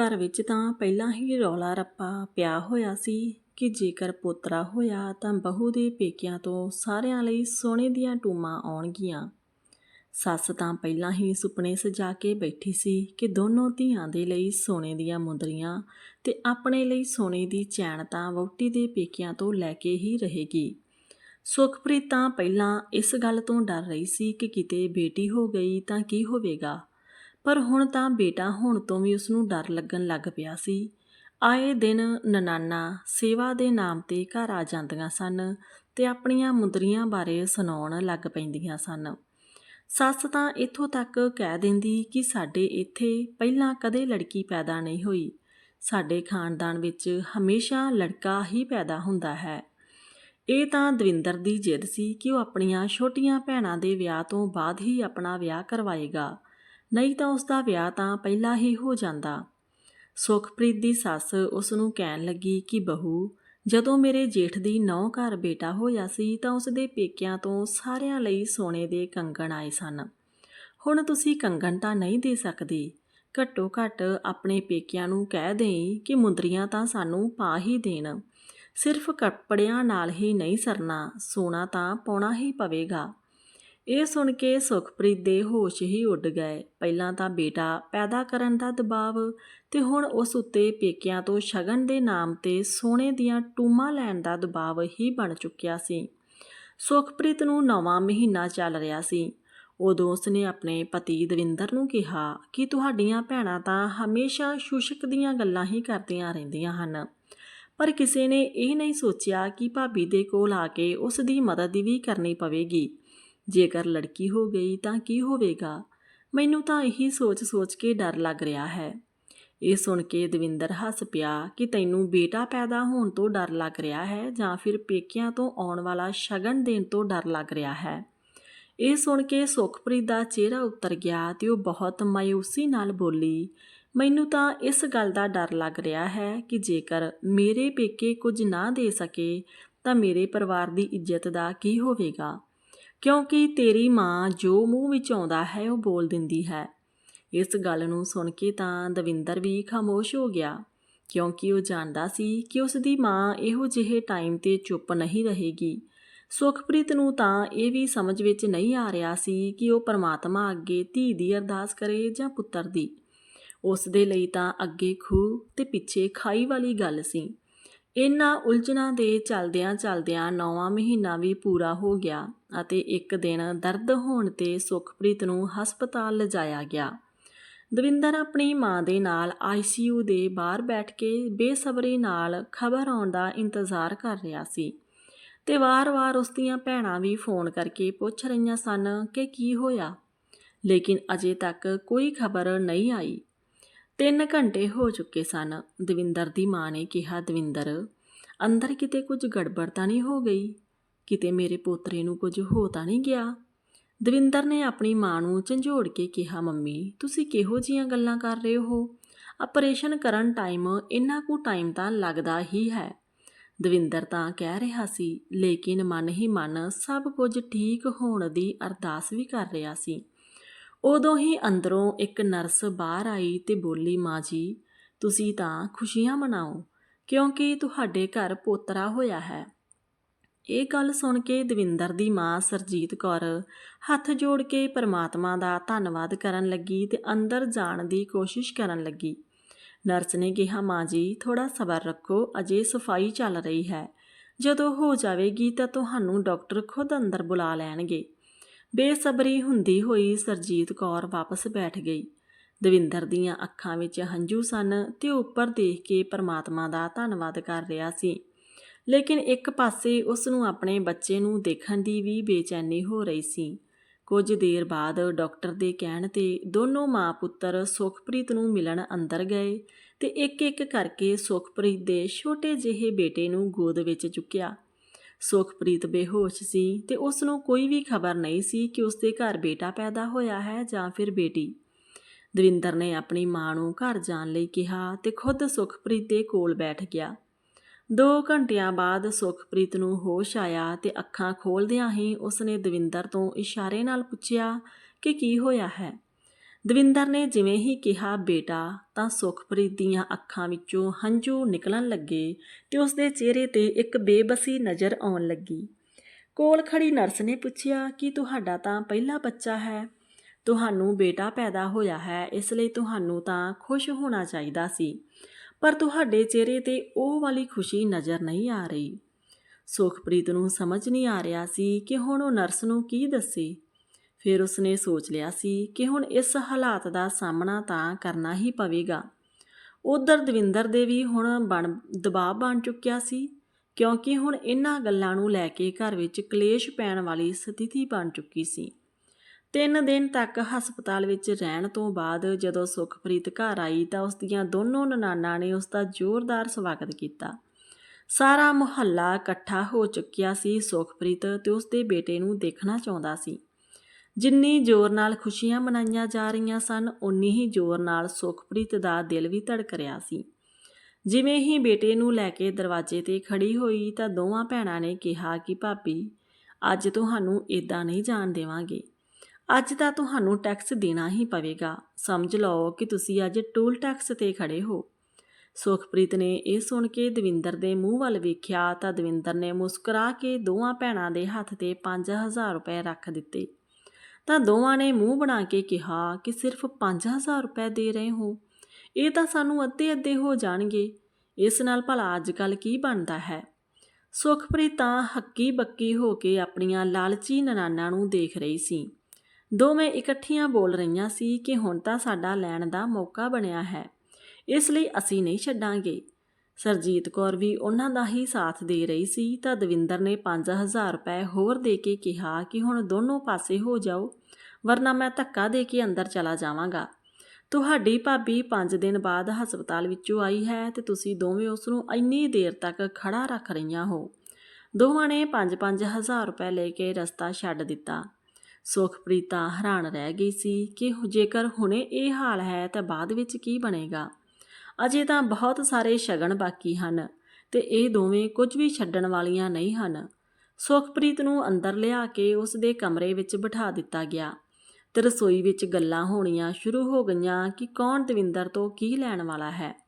ਘਰ ਵਿੱਚ ਤਾਂ ਪਹਿਲਾਂ ਹੀ ਰੌਲਾ ਰੱਪਾ ਪਿਆ ਹੋਇਆ ਸੀ ਕਿ ਜੇਕਰ ਪੋਤਰਾ ਹੋਇਆ ਤਾਂ ਬਹੂ ਦੇ ਪੇਕਿਆਂ ਤੋਂ ਸਾਰਿਆਂ ਲਈ ਸੋਨੇ ਦੀਆਂ ਟੂਮਾਂ ਆਉਣਗੀਆਂ। ਸੱਸ ਤਾਂ ਪਹਿਲਾਂ ਹੀ ਸੁਪਨੇ ਸਜਾ ਕੇ ਬੈਠੀ ਸੀ ਕਿ ਦੋਨੋਂ ਧੀਆਂ ਦੇ ਲਈ ਸੋਨੇ ਦੀਆਂ ਮੁੰਦਰੀਆਂ ਤੇ ਆਪਣੇ ਲਈ ਸੋਨੇ ਦੀ ਚੈਨ ਤਾਂ ਵਹੁਟੀ ਦੇ ਪੇਕਿਆਂ ਤੋਂ ਲੈ ਕੇ ਹੀ ਰਹੇਗੀ। ਸੁਖਪ੍ਰੀਤ ਤਾਂ ਪਹਿਲਾਂ ਇਸ ਗੱਲ ਤੋਂ ਡਰ ਰਹੀ ਸੀ ਕਿ ਕਿਤੇ ਬੇਟੀ ਹੋ ਗਈ ਤਾਂ ਕੀ ਹੋਵੇਗਾ। ਪਰ ਹੁਣ ਤਾਂ ਬੇਟਾ ਹੋਣ ਤੋਂ ਵੀ ਉਸ ਨੂੰ ਡਰ ਲੱਗਣ ਲੱਗ ਪਿਆ ਸੀ। ਆਏ ਦਿਨ ਨਨਾਨਾ ਸੇਵਾ ਦੇ ਨਾਮ ਤੇ ਘਰ ਆ ਜਾਂਦੀਆਂ ਸਨ ਤੇ ਆਪਣੀਆਂ ਮੁੰਦਰੀਆਂ ਬਾਰੇ ਸੁਣਾਉਣ ਲੱਗ ਪੈਂਦੀਆਂ ਸਨ। ਸੱਸ ਤਾਂ ਇੱਥੋਂ ਤੱਕ ਕਹਿ ਦਿੰਦੀ ਕਿ ਸਾਡੇ ਇੱਥੇ ਪਹਿਲਾਂ ਕਦੇ ਲੜਕੀ ਪੈਦਾ ਨਹੀਂ ਹੋਈ। ਸਾਡੇ ਖਾਨਦਾਨ ਵਿੱਚ ਹਮੇਸ਼ਾ ਲੜਕਾ ਹੀ ਪੈਦਾ ਹੁੰਦਾ ਹੈ। ਇਹ ਤਾਂ ਦਵਿੰਦਰ ਦੀ ਜਿੱਦ ਸੀ ਕਿ ਉਹ ਆਪਣੀਆਂ ਛੋਟੀਆਂ ਭੈਣਾਂ ਦੇ ਵਿਆਹ ਤੋਂ ਬਾਅਦ ਹੀ ਆਪਣਾ ਵਿਆਹ ਕਰਵਾਏਗਾ। ਨਹੀਂ ਤਾਂ ਉਸ ਦਾ ਵਿਆਹ ਤਾਂ ਪਹਿਲਾਂ ਹੀ ਹੋ ਜਾਂਦਾ। ਸੁਖਪ੍ਰੀਤ ਦੀ ਸੱਸ ਉਸ ਨੂੰ ਕਹਿਣ ਲੱਗੀ ਕਿ ਬਹੂ, ਜਦੋਂ ਮੇਰੇ ਜੇਠ ਦੀ ਨੌ ਘਰ ਬੇਟਾ ਹੋਇਆ ਸੀ ਤਾਂ ਉਸ ਦੇ ਪੇਕਿਆਂ ਤੋਂ ਸਾਰਿਆਂ ਲਈ ਸੋਨੇ ਦੇ ਕੰਗਣ ਆਏ ਸਨ। ਹੁਣ ਤੁਸੀਂ ਕੰਗਣ ਤਾਂ ਨਹੀਂ ਦੇ ਸਕਦੇ। ਘੱਟੋ ਘੱਟ ਆਪਣੇ ਪੇਕਿਆਂ ਨੂੰ ਕਹਿ ਦੇਈ ਕਿ ਮੁੰਦਰੀਆਂ ਤਾਂ ਸਾਨੂੰ ਪਾ ਹੀ ਦੇਣ। ਸਿਰਫ ਕੱਪੜਿਆਂ ਨਾਲ ਹੀ ਨਹੀਂ ਸਰਨਾ, ਸੋਨਾ ਤਾਂ ਪਾਉਣਾ ਹੀ ਪਵੇਗਾ। ਇਹ ਸੁਣ ਕੇ ਸੁਖਪ੍ਰੀਤ ਦੇ ਹੋਸ਼ ਹੀ ਉੱਡ ਗਏ। ਪਹਿਲਾਂ ਤਾਂ ਬੇਟਾ ਪੈਦਾ ਕਰਨ ਦਾ ਦਬਾਅ ਤੇ ਹੁਣ ਉਸ ਉੱਤੇ ਪੇਕਿਆਂ ਤੋਂ ਸ਼ਗਨ ਦੇ ਨਾਮ ਤੇ ਸੋਨੇ ਦੀਆਂ ਟੂਮਾਂ ਲੈਣ ਦਾ ਦਬਾਅ ਹੀ ਬਣ ਚੁੱਕਿਆ ਸੀ। ਸੁਖਪ੍ਰੀਤ ਨੂੰ ਨਵਾਂ ਮਹੀਨਾ ਚੱਲ ਰਿਹਾ ਸੀ। ਉਦੋਂ ਉਸਨੇ ਆਪਣੇ ਪਤੀ ਦਵਿੰਦਰ ਨੂੰ ਕਿਹਾ ਕਿ ਤੁਹਾਡੀਆਂ ਭੈਣਾਂ ਤਾਂ ਹਮੇਸ਼ਾ ਸ਼ੁਸ਼ਕ ਦੀਆਂ ਗੱਲਾਂ ਹੀ ਕਰਦੀਆਂ ਰਹਿੰਦੀਆਂ ਹਨ। ਪਰ ਕਿਸੇ ਨੇ ਇਹ ਨਹੀਂ ਸੋਚਿਆ ਕਿ ਭਾਬੀ ਦੇ ਕੋਲ ਆ ਕੇ ਉਸ ਦੀ ਮਦਦ ਵੀ ਕਰਨੀ ਪਵੇਗੀ। ਜੇਕਰ ਲੜਕੀ ਹੋ ਗਈ ਤਾਂ ਕੀ ਹੋਵੇਗਾ? ਮੈਨੂੰ ਤਾਂ ਇਹੀ ਸੋਚ-ਸੋਚ ਕੇ ਡਰ ਲੱਗ ਰਿਹਾ ਹੈ। ਇਹ ਸੁਣ ਕੇ ਦਵਿੰਦਰ ਹੱਸ ਪਿਆ ਕਿ ਤੈਨੂੰ ਬੇਟਾ ਪੈਦਾ ਹੋਣ ਤੋਂ ਡਰ ਲੱਗ ਰਿਹਾ ਹੈ ਜਾਂ ਫਿਰ ਪੇਕਿਆਂ ਤੋਂ ਆਉਣ ਵਾਲਾ ਸ਼ਗਨ ਦੇਣ ਤੋਂ ਡਰ ਲੱਗ ਰਿਹਾ ਹੈ। ਇਹ ਸੁਣ ਕੇ ਸੁਖਪ੍ਰੀਤ ਦਾ ਚਿਹਰਾ ਉਤਰ ਗਿਆ ਤੇ ਉਹ ਬਹੁਤ ਮਾਇੂਸੀ ਨਾਲ ਬੋਲੀ, ਮੈਨੂੰ ਤਾਂ ਇਸ ਗੱਲ ਦਾ ਡਰ ਲੱਗ ਰਿਹਾ ਹੈ ਕਿ ਜੇਕਰ ਮੇਰੇ ਪੇਕੇ ਕੁਝ ਨਾ ਦੇ ਸਕੇ ਤਾਂ ਮੇਰੇ ਪਰਿਵਾਰ ਦੀ ਇੱਜ਼ਤ ਦਾ ਕੀ ਹੋਵੇਗਾ? ਕਿਉਂਕਿ ਤੇਰੀ ਮਾਂ ਜੋ ਮੂੰਹ ਵਿੱਚ ਆਉਂਦਾ ਹੈ, ਉਹ ਬੋਲ ਦਿੰਦੀ ਹੈ। ਇਸ ਗੱਲ ਨੂੰ ਸੁਣ ਕੇ ਤਾਂ ਦਵਿੰਦਰ ਵੀ ਖਾਮੋਸ਼ ਹੋ ਗਿਆ, ਕਿਉਂਕਿ ਉਹ ਜਾਣਦਾ ਸੀ ਕਿ ਉਸ ਦੀ ਮਾਂ ਇਹੋ ਜਿਹੇ ਟਾਈਮ ਤੇ ਚੁੱਪ ਨਹੀਂ ਰਹੇਗੀ। ਸੁਖਪ੍ਰੀਤ ਨੂੰ ਤਾਂ ਇਹ ਵੀ ਸਮਝ ਵਿੱਚ ਨਹੀਂ ਆ ਰਿਹਾ ਸੀ ਕਿ ਉਹ ਪਰਮਾਤਮਾ ਅੱਗੇ ਧੀ ਦੀ ਅਰਦਾਸ ਕਰੇ ਜਾਂ ਪੁੱਤਰ ਦੀ। ਉਸ ਦੇ ਲਈ ਤਾਂ ਅੱਗੇ ਖੂਹ ਤੇ ਪਿੱਛੇ ਖਾਈ ਵਾਲੀ ਗੱਲ ਸੀ। ਇਹਨਾਂ ਉਲਝਣਾਂ ਦੇ ਚਲਦਿਆਂ ਚਲਦਿਆਂ ਨੌਵਾਂ ਮਹੀਨਾ ਵੀ ਪੂਰਾ ਹੋ ਗਿਆ ਅਤੇ ਇੱਕ ਦਿਨ ਦਰਦ ਹੋਣ ਤੇ ਸੁਖਪ੍ਰੀਤ ਨੂੰ ਹਸਪਤਾਲ ਲਿਜਾਇਆ ਗਿਆ। ਦਵਿੰਦਰ ਆਪਣੀ ਮਾਂ ਦੇ ਨਾਲ ਆਈਸੀਯੂ ਦੇ ਬਾਹਰ ਬੈਠ ਕੇ ਬੇਸਬਰੀ ਨਾਲ ਖਬਰ ਆਉਣ ਦਾ ਇੰਤਜ਼ਾਰ ਕਰ ਰਿਹਾ ਸੀ ਤੇ ਵਾਰ-ਵਾਰ ਉਸ ਦੀਆਂ ਭੈਣਾਂ ਵੀ ਫੋਨ ਕਰਕੇ ਪੁੱਛ ਰਹੀਆਂ ਸਨ ਕਿ ਕੀ ਹੋਇਆ। ਲੇਕਿਨ ਅਜੇ ਤੱਕ ਕੋਈ ਖਬਰ ਨਹੀਂ ਆਈ। ਤਿੰਨ ਘੰਟੇ ਹੋ ਚੁੱਕੇ ਸਨ। ਦਵਿੰਦਰ ਦੀ ਮਾਂ ਨੇ ਕਿਹਾ, ਦਵਿੰਦਰ, ਅੰਦਰ ਕਿਤੇ ਕੁਝ ਗੜਬੜ ਤਾਂ ਨਹੀਂ ਹੋ ਗਈ? ਕਿਤੇ ਮੇਰੇ ਪੋਤਰੇ ਨੂੰ ਕੁਝ ਹੋ ਤਾਂ ਨਹੀਂ ਗਿਆ? ਦਵਿੰਦਰ ਨੇ ਆਪਣੀ ਮਾਂ ਨੂੰ ਝੰਜੋੜ ਕੇ ਕਿਹਾ, ਮੰਮੀ, ਤੁਸੀਂ ਕਿਹੋ ਜੀਆਂ ਗੱਲਾਂ ਕਰ ਰਹੇ ਹੋ? ਆਪਰੇਸ਼ਨ ਕਰਨ ਟਾਈਮ ਇੰਨਾ ਕੁ ਟਾਈਮ ਤਾਂ ਲੱਗਦਾ ਹੀ ਹੈ। ਦਵਿੰਦਰ ਤਾਂ ਕਹਿ ਰਿਹਾ ਸੀ, ਲੇਕਿਨ ਮਨ ਹੀ ਮਨ ਸਭ ਕੁਝ ਠੀਕ ਹੋਣ ਦੀ ਅਰਦਾਸ ਵੀ ਕਰ ਰਿਹਾ ਸੀ। ਉਦੋਂ ਹੀ ਅੰਦਰੋਂ ਇੱਕ ਨਰਸ ਬਾਹਰ ਆਈ ਤੇ ਬੋਲੀ, ਮਾਂ ਜੀ, ਤੁਸੀਂ ਤਾਂ ਖੁਸ਼ੀਆਂ ਮਨਾਓ, ਕਿਉਂਕਿ ਤੁਹਾਡੇ ਘਰ ਪੋਤਰਾ ਹੋਇਆ ਹੈ। ਇਹ ਗੱਲ ਸੁਣ ਕੇ ਦਵਿੰਦਰ ਦੀ ਮਾਂ ਸਰਜੀਤ ਕੌਰ ਹੱਥ ਜੋੜ ਕੇ ਪਰਮਾਤਮਾ ਦਾ ਧੰਨਵਾਦ ਕਰਨ ਲੱਗੀ ਤੇ ਅੰਦਰ ਜਾਣ ਦੀ ਕੋਸ਼ਿਸ਼ ਕਰਨ ਲੱਗੀ। ਨਰਸ ਨੇ ਕਿਹਾ, ਮਾਂ ਜੀ ਥੋੜਾ ਸਬਰ ਰੱਖੋ, ਅਜੇ ਸਫ਼ਾਈ ਚੱਲ ਰਹੀ ਹੈ। ਜਦੋਂ ਹੋ ਜਾਵੇਗੀ ਤਾਂ ਤੁਹਾਨੂੰ ਡਾਕਟਰ ਖੁਦ ਅੰਦਰ ਬੁਲਾ ਲੈਣਗੇ। ਬੇਸਬਰੀ ਹੁੰਦੀ ਹੋਈ ਸਰਜੀਤ ਕੌਰ ਵਾਪਸ ਬੈਠ ਗਈ। ਦਵਿੰਦਰ ਦੀਆਂ ਅੱਖਾਂ ਵਿੱਚ ਹੰਝੂ ਸਨ ਤੇ ਉੱਪਰ ਦੇਖ ਕੇ ਪਰਮਾਤਮਾ ਦਾ ਧੰਨਵਾਦ ਕਰ ਰਿਹਾ ਸੀ। ਲੇਕਿਨ ਇੱਕ ਪਾਸੇ ਉਸ ਨੂੰ ਆਪਣੇ ਬੱਚੇ ਨੂੰ ਦੇਖਣ ਦੀ ਵੀ ਬੇਚੈਨੀ ਹੋ ਰਹੀ ਸੀ। ਕੁਝ ਦੇਰ ਬਾਅਦ ਡਾਕਟਰ ਦੇ ਕਹਿਣ ਤੇ ਦੋਨੋਂ ਮਾਂ ਪੁੱਤਰ ਸੁਖਪ੍ਰੀਤ ਨੂੰ ਮਿਲਣ ਅੰਦਰ ਗਏ ਤੇ ਇੱਕ ਇੱਕ ਕਰਕੇ ਸੁਖਪ੍ਰੀਤ ਦੇ ਛੋਟੇ ਜਿਹੇ ਬੇਟੇ ਨੂੰ ਗੋਦ ਵਿੱਚ ਚੁੱਕਿਆ। ਸੁਖਪ੍ਰੀਤ ਬੇਹੋਸ਼ ਸੀ ਤੇ ਉਸ ਨੂੰ ਕੋਈ ਵੀ ਖਬਰ ਨਹੀਂ ਸੀ ਕਿ ਉਸ ਦੇ ਘਰ ਬੇਟਾ ਪੈਦਾ ਹੋਇਆ ਹੈ ਜਾਂ ਫਿਰ ਬੇਟੀ। ਦਵਿੰਦਰ ਨੇ ਆਪਣੀ ਮਾਂ ਨੂੰ ਘਰ ਜਾਣ ਲਈ ਕਿਹਾ ਤੇ ਖੁਦ ਸੁਖਪ੍ਰੀਤ ਦੇ ਕੋਲ ਬੈਠ ਗਿਆ। 2 ਘੰਟਿਆਂ ਬਾਅਦ ਸੁਖਪ੍ਰੀਤ ਨੂੰ ਹੋਸ਼ ਆਇਆ ਤੇ ਅੱਖਾਂ ਖੋਲਦਿਆਂ ਹੀ ਉਸਨੇ ਦਵਿੰਦਰ ਤੋਂ ਇਸ਼ਾਰੇ ਨਾਲ ਪੁੱਛਿਆ ਕਿ ਕੀ ਹੋਇਆ ਹੈ। ਦਵਿੰਦਰ ਨੇ ਜਿਵੇਂ ਹੀ ਕਿਹਾ, ਬੇਟਾ, ਤਾਂ ਸੁਖਪ੍ਰੀਤ ਦੀਆਂ ਅੱਖਾਂ ਵਿੱਚੋਂ ਹੰਝੂ ਨਿਕਲਣ ਲੱਗੇ ਤੇ ਉਸਦੇ ਚਿਹਰੇ ਤੇ ਇੱਕ ਬੇਬਸੀ ਨਜ਼ਰ ਆਉਣ ਲੱਗੀ। ਕੋਲ ਖੜੀ ਨਰਸ ਨੇ ਪੁੱਛਿਆ, ਕਿ ਤੁਹਾਡਾ ਤਾਂ ਪਹਿਲਾ ਬੱਚਾ ਹੈ? ਤੁਹਾਨੂੰ ਬੇਟਾ ਪੈਦਾ ਹੋਇਆ ਹੈ, ਇਸ ਲਈ ਤੁਹਾਨੂੰ ਤਾਂ ਖੁਸ਼ ਹੋਣਾ ਚਾਹੀਦਾ ਸੀ। ਪਰ ਤੁਹਾਡੇ ਚਿਹਰੇ ਤੇ ਉਹ ਵਾਲੀ ਖੁਸ਼ੀ ਨਜ਼ਰ ਨਹੀਂ ਆ ਰਹੀ। ਸੁਖਪ੍ਰੀਤ ਨੂੰ ਸਮਝ ਨਹੀਂ ਆ ਰਿਹਾ ਸੀ ਕਿ ਹੁਣ ਉਹ ਨਰਸ ਨੂੰ ਕੀ ਦੱਸੇ। ਫਿਰ ਉਸਨੇ ਸੋਚ ਲਿਆ ਸੀ ਕਿ ਹੁਣ ਇਸ ਹਾਲਾਤ ਦਾ ਸਾਹਮਣਾ ਤਾਂ ਕਰਨਾ ਹੀ ਪਵੇਗਾ। ਉਧਰ ਦਵਿੰਦਰ ਦੇ ਵੀ ਹੁਣ ਬਣ, ਦਬਾਅ ਬਣ ਚੁੱਕਿਆ ਸੀ, ਕਿਉਂਕਿ ਹੁਣ ਇਹਨਾਂ ਗੱਲਾਂ ਨੂੰ ਲੈ ਕੇ ਘਰ ਵਿੱਚ ਕਲੇਸ਼ ਪੈਣ ਵਾਲੀ ਸਥਿਤੀ ਬਣ ਚੁੱਕੀ ਸੀ। ਤਿੰਨ ਦਿਨ ਤੱਕ ਹਸਪਤਾਲ ਵਿੱਚ ਰਹਿਣ ਤੋਂ ਬਾਅਦ ਜਦੋਂ ਸੁਖਪ੍ਰੀਤ ਘਰ ਆਈ ਤਾਂ ਉਸ ਦੀਆਂ ਦੋਨੋਂ ਨਨਾਣਾਂ ਨੇ ਉਸ ਦਾ ਜ਼ੋਰਦਾਰ ਸਵਾਗਤ ਕੀਤਾ। ਸਾਰਾ ਮੁਹੱਲਾ ਇਕੱਠਾ ਹੋ ਚੁੱਕਿਆ ਸੀ ਸੁਖਪ੍ਰੀਤ ਤੇ ਉਸ ਦੇ ਬੇਟੇ ਨੂੰ ਦੇਖਣਾ ਚਾਹੁੰਦਾ ਸੀ। ਜਿੰਨੀ ਜ਼ੋਰ ਨਾਲ ਖੁਸ਼ੀਆਂ ਮਨਾਈਆਂ ਜਾ ਰਹੀਆਂ ਸਨ ਉਨੀ ਹੀ ਜ਼ੋਰ ਨਾਲ ਸੁਖਪ੍ਰੀਤ ਦਾ ਦਿਲ ਵੀ ਧੜਕ ਰਿਹਾ ਸੀ। ਜਿਵੇਂ ਹੀ ਬੇਟੇ ਨੂੰ ਲੈ ਕੇ ਦਰਵਾਜ਼ੇ ਤੇ ਖੜੀ ਹੋਈ ਤਾਂ ਦੋਵਾਂ ਭੈਣਾਂ ਨੇ ਕਿਹਾ ਕਿ, ਭਾਬੀ, ਅੱਜ ਤੁਹਾਨੂੰ ਇਦਾਂ ਨਹੀਂ ਜਾਣ ਦੇਵਾਂਗੇ। ਅੱਜ ਤਾਂ ਤੁਹਾਨੂੰ ਟੈਕਸ ਦੇਣਾ ਹੀ ਪਵੇਗਾ। ਸਮਝ ਲਓ ਕਿ ਤੁਸੀਂ ਅੱਜ ਟੂਲ ਟੈਕਸ ਤੇ ਖੜੇ ਹੋ। ਸੁਖਪ੍ਰੀਤ ਨੇ ਇਹ ਸੁਣ ਕੇ ਦਵਿੰਦਰ ਦੇ ਮੂੰਹ ਵੱਲ ਵੇਖਿਆ ਤਾਂ ਦਵਿੰਦਰ ਨੇ ਮੁਸਕਰਾ ਕੇ ਦੋਵਾਂ ਭੈਣਾਂ ਦੇ ਹੱਥ ਤੇ 5000 ਰੁਪਏ ਰੱਖ ਦਿੱਤੇ। ਤਾਂ ਦੋਵਾਂ ਨੇ ਮੂੰਹ ਬਣਾ ਕੇ ਕਿਹਾ ਕਿ ਸਿਰਫ 5000 ਰੁਪਏ ਦੇ ਰਹੇ ਹੋ। ਇਹ ਤਾਂ ਸਾਨੂੰ ਅੱਧੇ ਅੱਧੇ ਹੋ ਜਾਣਗੇ। ਇਸ ਨਾਲ ਭਲਾ ਅੱਜ ਕੱਲ ਕੀ ਬਣਦਾ ਹੈ? ਸੁਖਪ੍ਰੀਤ ਤਾਂ ਹੱਕੀ ਬੱਕੀ ਹੋ ਕੇ ਆਪਣੀਆਂ ਲਾਲਚੀ ਨਨਾਣਾਂ ਨੂੰ ਦੇਖ ਰਹੀ ਸੀ। ਦੋਵੇਂ ਇਕੱਠੀਆਂ ਬੋਲ ਰਹੀਆਂ ਸੀ ਕਿ ਹੁਣ ਤਾਂ ਸਾਡਾ ਲੈਣ ਦਾ ਮੌਕਾ ਬਣਿਆ ਹੈ। ਇਸ ਲਈ ਅਸੀਂ ਨਹੀਂ ਛੱਡਾਂਗੇ। ਸਰਜੀਤ ਕੌਰ ਵੀ ਉਹਨਾਂ ਦਾ ਹੀ ਸਾਥ ਦੇ ਰਹੀ ਸੀ ਤਾਂ ਦਵਿੰਦਰ ਨੇ 5000 ਰੁਪਏ ਹੋਰ ਦੇ ਕੇ ਕਿਹਾ ਕਿ ਹੁਣ ਦੋਨੋਂ ਪਾਸੇ ਹੋ ਜਾਓ, ਵਰਨਾ ਮੈਂ ਧੱਕਾ ਦੇ ਕੇ ਅੰਦਰ ਚਲਾ ਜਾਵਾਂਗਾ। ਤੁਹਾਡੀ ਭਾਬੀ 5 ਦਿਨ ਬਾਅਦ ਹਸਪਤਾਲ ਵਿੱਚੋਂ ਆਈ ਹੈ ਤੇ ਤੁਸੀਂ ਦੋਵੇਂ ਉਸ ਨੂੰ ਇੰਨੀ ਦੇਰ ਤੱਕ ਖੜਾ ਰੱਖ ਰਹੀਆਂ ਹੋ। ਦੋਵਾਂ ਨੇ 5-5000 ਰੁਪਏ ਲੈ ਕੇ ਰਸਤਾ ਛੱਡ ਦਿੱਤਾ। ਸੁਖਪ੍ਰੀਤਾ ਹੈਰਾਨ ਰਹਿ ਗਈ ਸੀ ਕਿ ਜੇਕਰ ਹੁਣੇ ਇਹ ਹਾਲ ਹੈ ਤਾਂ ਬਾਅਦ ਵਿੱਚ ਕੀ ਬਣੇਗਾ। ਅਜੇ ਤਾਂ ਬਹੁਤ ਸਾਰੇ ਸ਼ਗਨ ਬਾਕੀ ਹਨ ਤੇ ਇਹ ਦੋਵੇਂ ਕੁਝ ਵੀ ਛੱਡਣ ਵਾਲੀਆਂ ਨਹੀਂ ਹਨ। ਸੁਖਪ੍ਰੀਤ ਨੂੰ ਅੰਦਰ ਲਿਆ ਕੇ ਉਸ ਦੇ ਕਮਰੇ ਵਿੱਚ ਬਿਠਾ ਦਿੱਤਾ ਗਿਆ ਤੇ ਰਸੋਈ ਵਿੱਚ ਗੱਲਾਂ ਹੋਣੀਆਂ ਸ਼ੁਰੂ ਹੋ ਗਈਆਂ ਕਿ ਕੌਣ ਦਵਿੰਦਰ ਤੋਂ ਕੀ ਲੈਣ ਵਾਲਾ ਹੈ।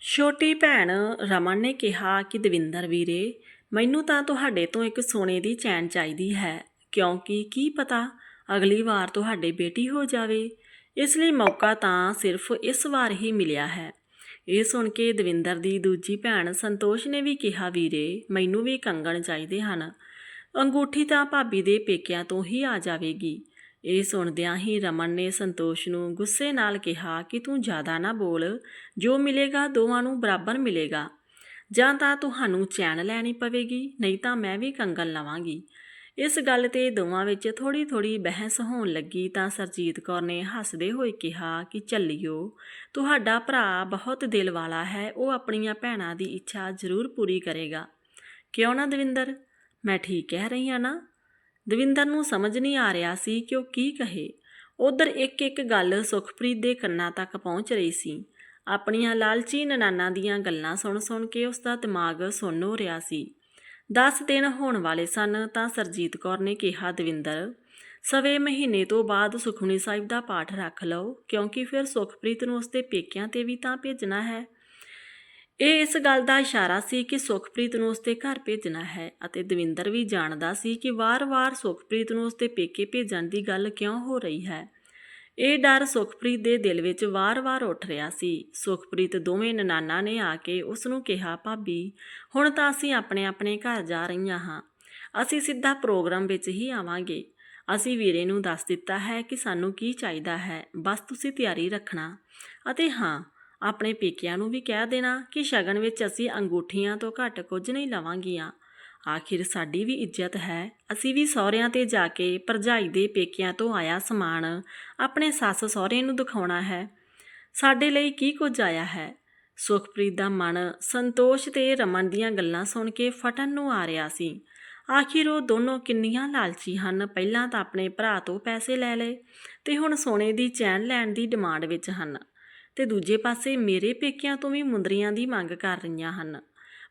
ਛੋਟੀ ਭੈਣ ਰਮਨ ਨੇ ਕਿਹਾ ਕਿ ਦਵਿੰਦਰ ਵੀਰੇ, ਮੈਨੂੰ ਤਾਂ ਤੁਹਾਡੇ ਤੋਂ ਇੱਕ ਸੋਨੇ ਦੀ ਚੈਨ ਚਾਹੀਦੀ ਹੈ, ਕਿਉਂਕਿ ਕੀ ਪਤਾ ਅਗਲੀ ਵਾਰ ਤੁਹਾਡੇ ਬੇਟੀ ਹੋ ਜਾਵੇ। ਇਸ ਲਈ ਮੌਕਾ ਤਾਂ ਸਿਰਫ ਇਸ ਵਾਰ ਹੀ ਮਿਲਿਆ ਹੈ। ਇਹ ਸੁਣ ਕੇ ਦਵਿੰਦਰ ਦੀ ਦੂਜੀ ਭੈਣ ਸੰਤੋਸ਼ ਨੇ ਵੀ ਕਿਹਾ, ਵੀਰੇ, ਮੈਨੂੰ ਵੀ ਕੰਗਣ ਚਾਹੀਦੇ ਹਨ। ਅੰਗੂਠੀ ਤਾਂ ਭਾਬੀ ਦੇ ਪੇਕਿਆਂ ਤੋਂ ਹੀ ਆ ਜਾਵੇਗੀ। ਇਹ ਸੁਣਦਿਆਂ ਹੀ ਰਮਨ ਨੇ ਸੰਤੋਸ਼ ਨੂੰ ਗੁੱਸੇ ਨਾਲ ਕਿਹਾ ਕਿ ਤੂੰ ਜ਼ਿਆਦਾ ਨਾ ਬੋਲ। ਜੋ ਮਿਲੇਗਾ, ਦੋਵਾਂ ਨੂੰ ਬਰਾਬਰ ਮਿਲੇਗਾ। ਜਾਂ ਤਾਂ ਤੁਹਾਨੂੰ ਚੈਨ ਲੈਣੀ ਪਵੇਗੀ, ਨਹੀਂ ਤਾਂ ਮੈਂ ਵੀ ਕੰਗਣ ਲਵਾਂਗੀ। ਇਸ ਗੱਲ ਤੇ ਦੋਵਾਂ ਵਿੱਚ ਥੋੜੀ ਥੋੜੀ ਬਹਿਸ ਹੋਣ ਲੱਗੀ ਤਾਂ ਸਰਜੀਤ ਕੌਰ ਨੇ ਹੱਸਦੇ ਹੋਏ ਕਿਹਾ ਕਿ ਚੱਲਿਓ, ਤੁਹਾਡਾ ਭਰਾ ਬਹੁਤ ਦਿਲ ਵਾਲਾ ਹੈ, ਉਹ ਆਪਣੀਆਂ ਭੈਣਾਂ ਦੀ ਇੱਛਾ ਜ਼ਰੂਰ ਪੂਰੀ ਕਰੇਗਾ। ਕਿਉਂ ਨਾ ਦਵਿੰਦਰ? ਮੈਂ ਠੀਕ ਕਹਿ ਰਹੀ ਹਾਂ ਨਾ? ਦਵਿੰਦਰ ਨੂੰ ਸਮਝ ਨਹੀਂ ਆ ਰਿਹਾ ਸੀ ਕਿ ਉਹ ਕੀ ਕਹੇ। ਉਧਰ ਇੱਕ ਇੱਕ ਗੱਲ ਸੁਖਪ੍ਰੀਤ ਦੇ ਕੰਨਾਂ ਤੱਕ ਪਹੁੰਚ ਰਹੀ ਸੀ। ਆਪਣੀਆਂ ਲਾਲਚੀ ਨਨਾਨਾ ਦੀਆਂ ਗੱਲਾਂ ਸੁਣ ਸੁਣ ਕੇ ਉਸ ਦਾ ਦਿਮਾਗ ਸੁੰਨ ਹੋ ਰਿਹਾ ਸੀ। 10 ਦਿਨ ਹੋਣ ਵਾਲੇ ਸਨ ਤਾਂ ਸਰਜੀਤ ਕੌਰ ਨੇ ਕਿਹਾ, ਦਵਿੰਦਰ, ਸਵੇ ਮਹੀਨੇ ਤੋਂ ਬਾਅਦ ਸੁਖਮਨੀ ਸਾਹਿਬ ਦਾ ਪਾਠ ਰੱਖ ਲਓ, ਕਿਉਂਕਿ ਫਿਰ ਸੁਖਪ੍ਰੀਤ ਨੂੰ ਉਸਦੇ ਪੇਕਿਆਂ ਤੇ ਵੀ ਤਾਂ ਭੇਜਣਾ ਹੈ। ਇਹ ਇਸ ਗੱਲ ਦਾ ਇਸ਼ਾਰਾ ਸੀ ਕਿ ਸੁਖਪ੍ਰੀਤ ਨੂੰ ਉਸਦੇ ਘਰ ਭੇਜਣਾ ਹੈ ਅਤੇ ਦਵਿੰਦਰ ਵੀ ਜਾਣਦਾ ਸੀ ਕਿ ਵਾਰ-ਵਾਰ ਸੁਖਪ੍ਰੀਤ ਨੂੰ ਉਸਦੇ ਪੇਕੇ ਭੇਜਣ ਦੀ ਗੱਲ ਕਿਉਂ ਹੋ ਰਹੀ ਹੈ। ਇਹ ਡਰ ਸੁਖਪ੍ਰੀਤ ਦੇ ਦਿਲ ਵਿੱਚ ਵਾਰ-ਵਾਰ ਉੱਠ ਰਿਹਾ ਸੀ। ਸੁਖਪ੍ਰੀਤ ਦੋਵੇਂ ਨਨਾਨਾ ਨੇ ਆ ਕੇ ਉਸ ਨੂੰ ਕਿਹਾ, ਭਾਬੀ, ਹੁਣ ਤਾਂ ਅਸੀਂ ਆਪਣੇ-ਆਪਣੇ ਘਰ ਜਾ ਰਹੀਆਂ ਹਾਂ। ਅਸੀਂ ਸਿੱਧਾ ਪ੍ਰੋਗਰਾਮ ਵਿੱਚ ਹੀ ਆਵਾਂਗੇ। ਅਸੀਂ ਵੀਰੇ ਨੂੰ ਦੱਸ ਦਿੱਤਾ ਹੈ ਕਿ ਸਾਨੂੰ ਕੀ ਚਾਹੀਦਾ ਹੈ। ਬਸ ਤੁਸੀਂ ਤਿਆਰੀ ਰੱਖਣਾ। ਅਤੇ ਹਾਂ, ਆਪਣੇ ਪੇਕਿਆਂ ਨੂੰ ਵੀ ਕਹਿ ਦੇਣਾ ਕਿ ਸ਼ਗਨ ਵਿੱਚ ਅਸੀਂ ਅੰਗੂਠੀਆਂ ਤੋਂ ਘੱਟ ਕੁਝ ਨਹੀਂ ਲਵਾਂਗੀਆਂ। ਆਖਿਰ ਸਾਡੀ ਵੀ ਇੱਜ਼ਤ ਹੈ। ਅਸੀਂ ਵੀ ਸਹੁਰਿਆਂ ਤੇ ਜਾ ਕੇ ਭਰਜਾਈ ਦੇ ਪੇਕਿਆਂ ਤੋਂ ਆਇਆ ਸਮਾਨ, ਆਪਣੇ ਸੱਸ ਸਹੁਰੇ ਨੂੰ ਦਿਖਾਉਣਾ ਹੈ। ਸਾਡੇ ਲਈ ਕੀ ਕੁਝ ਆਇਆ ਹੈ? ਸੁਖਪ੍ਰੀਤ ਦਾ ਮਨ ਸੰਤੋਸ਼ ਤੇ ਰਮਨ ਦੀਆਂ ਗੱਲਾਂ ਸੁਣ ਕੇ ਫਟਣ ਨੂੰ ਆ ਰਿਹਾ ਸੀ। ਆਖਿਰ ਉਹ ਦੋਨੋਂ ਕਿੰਨੀਆਂ ਲਾਲਚੀ ਹਨ, ਪਹਿਲਾਂ ਤਾਂ ਆਪਣੇ ਭਰਾ ਤੋਂ ਪੈਸੇ ਲੈ ਲਏ ਤੇ ਹੁਣ ਸੋਨੇ ਦੀ ਚੈਨ ਲੈਣ ਦੀ ਡਿਮਾਂਡ ਵਿੱਚ ਹਨ ਤੇ ਦੂਜੇ ਪਾਸੇ ਮੇਰੇ ਪੇਕਿਆਂ ਤੋਂ ਵੀ ਮੁੰਦਰੀਆਂ ਦੀ ਮੰਗ ਕਰ ਰਹੀਆਂ ਹਨ।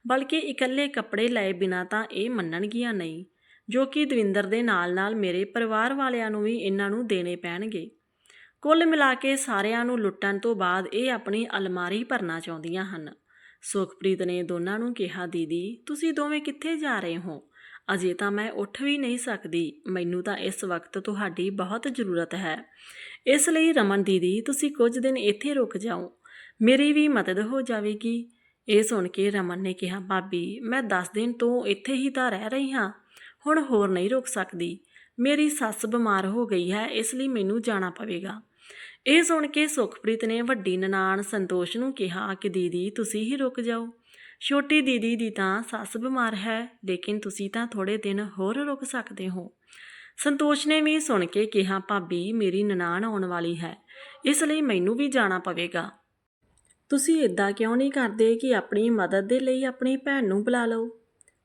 ਬਲਕਿ ਇਕੱਲੇ ਕੱਪੜੇ ਲਏ ਬਿਨਾ ਤਾਂ ਇਹ ਮੰਨਣਗੀਆਂ ਨਹੀਂ, ਜੋ ਕਿ ਦਵਿੰਦਰ ਦੇ ਨਾਲ-ਨਾਲ ਮੇਰੇ ਪਰਿਵਾਰ ਵਾਲਿਆਂ ਨੂੰ ਵੀ ਇਹਨਾਂ ਨੂੰ ਦੇਣੇ ਪੈਣਗੇ। ਕੁੱਲ ਮਿਲਾ ਕੇ ਸਾਰਿਆਂ ਨੂੰ ਲੁੱਟਣ ਤੋਂ ਬਾਅਦ ਇਹ ਆਪਣੀ ਅਲਮਾਰੀ ਭਰਨਾ ਚਾਹੁੰਦੀਆਂ ਹਨ। ਸੁਖਪ੍ਰੀਤ ਨੇ ਦੋਨਾਂ ਨੂੰ ਕਿਹਾ, ਦੀਦੀ, ਤੁਸੀਂ ਦੋਵੇਂ ਕਿੱਥੇ ਜਾ ਰਹੇ ਹੋ? ਅਜੇ ਤਾਂ ਮੈਂ ਉੱਠ ਵੀ ਨਹੀਂ ਸਕਦੀ। ਮੈਨੂੰ ਤਾਂ ਇਸ ਵਕਤ ਤੁਹਾਡੀ ਬਹੁਤ ਜ਼ਰੂਰਤ ਹੈ। ਇਸ ਲਈ ਰਮਨ ਦੀਦੀ, ਤੁਸੀਂ ਕੁਝ ਦਿਨ ਇੱਥੇ ਰੁਕ ਜਾਓ। ਮੇਰੀ ਵੀ ਮਦਦ ਹੋ ਜਾਵੇਗੀ। ਇਹ ਸੁਣ ਕੇ ਰਮਨ ਨੇ ਕਿਹਾ, ਭਾਬੀ, ਮੈਂ 10 ਦਿਨ ਤੋਂ ਇੱਥੇ ਹੀ ਤਾਂ ਰਹਿ ਰਹੀ ਹਾਂ, ਹੁਣ ਹੋਰ ਨਹੀਂ ਰੁਕ ਸਕਦੀ। ਮੇਰੀ ਸੱਸ ਬਿਮਾਰ ਹੋ ਗਈ ਹੈ, ਇਸ ਲਈ ਮੈਨੂੰ ਜਾਣਾ ਪਵੇਗਾ। ਇਹ ਸੁਣ ਕੇ ਸੁਖਪ੍ਰੀਤ ਨੇ ਵੱਡੀ ਨਨਾਣ ਸੰਤੋਸ਼ ਨੂੰ ਕਿਹਾ, ਕਿ ਦੀਦੀ, ਤੁਸੀਂ ਹੀ ਰੁਕ ਜਾਓ। ਛੋਟੀ ਦੀਦੀ ਦੀ ਤਾਂ ਸੱਸ ਬਿਮਾਰ ਹੈ, ਲੇਕਿਨ ਤੁਸੀਂ ਤਾਂ ਥੋੜੇ ਦਿਨ ਹੋਰ ਰੁਕ ਸਕਦੇ ਹੋ। ਸੰਤੋਸ਼ ਨੇ ਵੀ ਸੁਣ ਕੇ ਕਿਹਾ, ਭਾਬੀ, ਮੇਰੀ ਨਨਾਣ ਆਉਣ ਵਾਲੀ ਹੈ, ਇਸ ਲਈ ਮੈਨੂੰ ਵੀ ਜਾਣਾ ਪਵੇਗਾ। ਤੁਸੀਂ ਇਦਾਂ ਕਿਉਂ ਨਹੀਂ ਕਰਦੇ ਕਿ ਆਪਣੀ ਮਦਦ ਦੇ ਲਈ ਆਪਣੀ ਭੈਣ ਨੂੰ ਬੁਲਾ ਲਓ?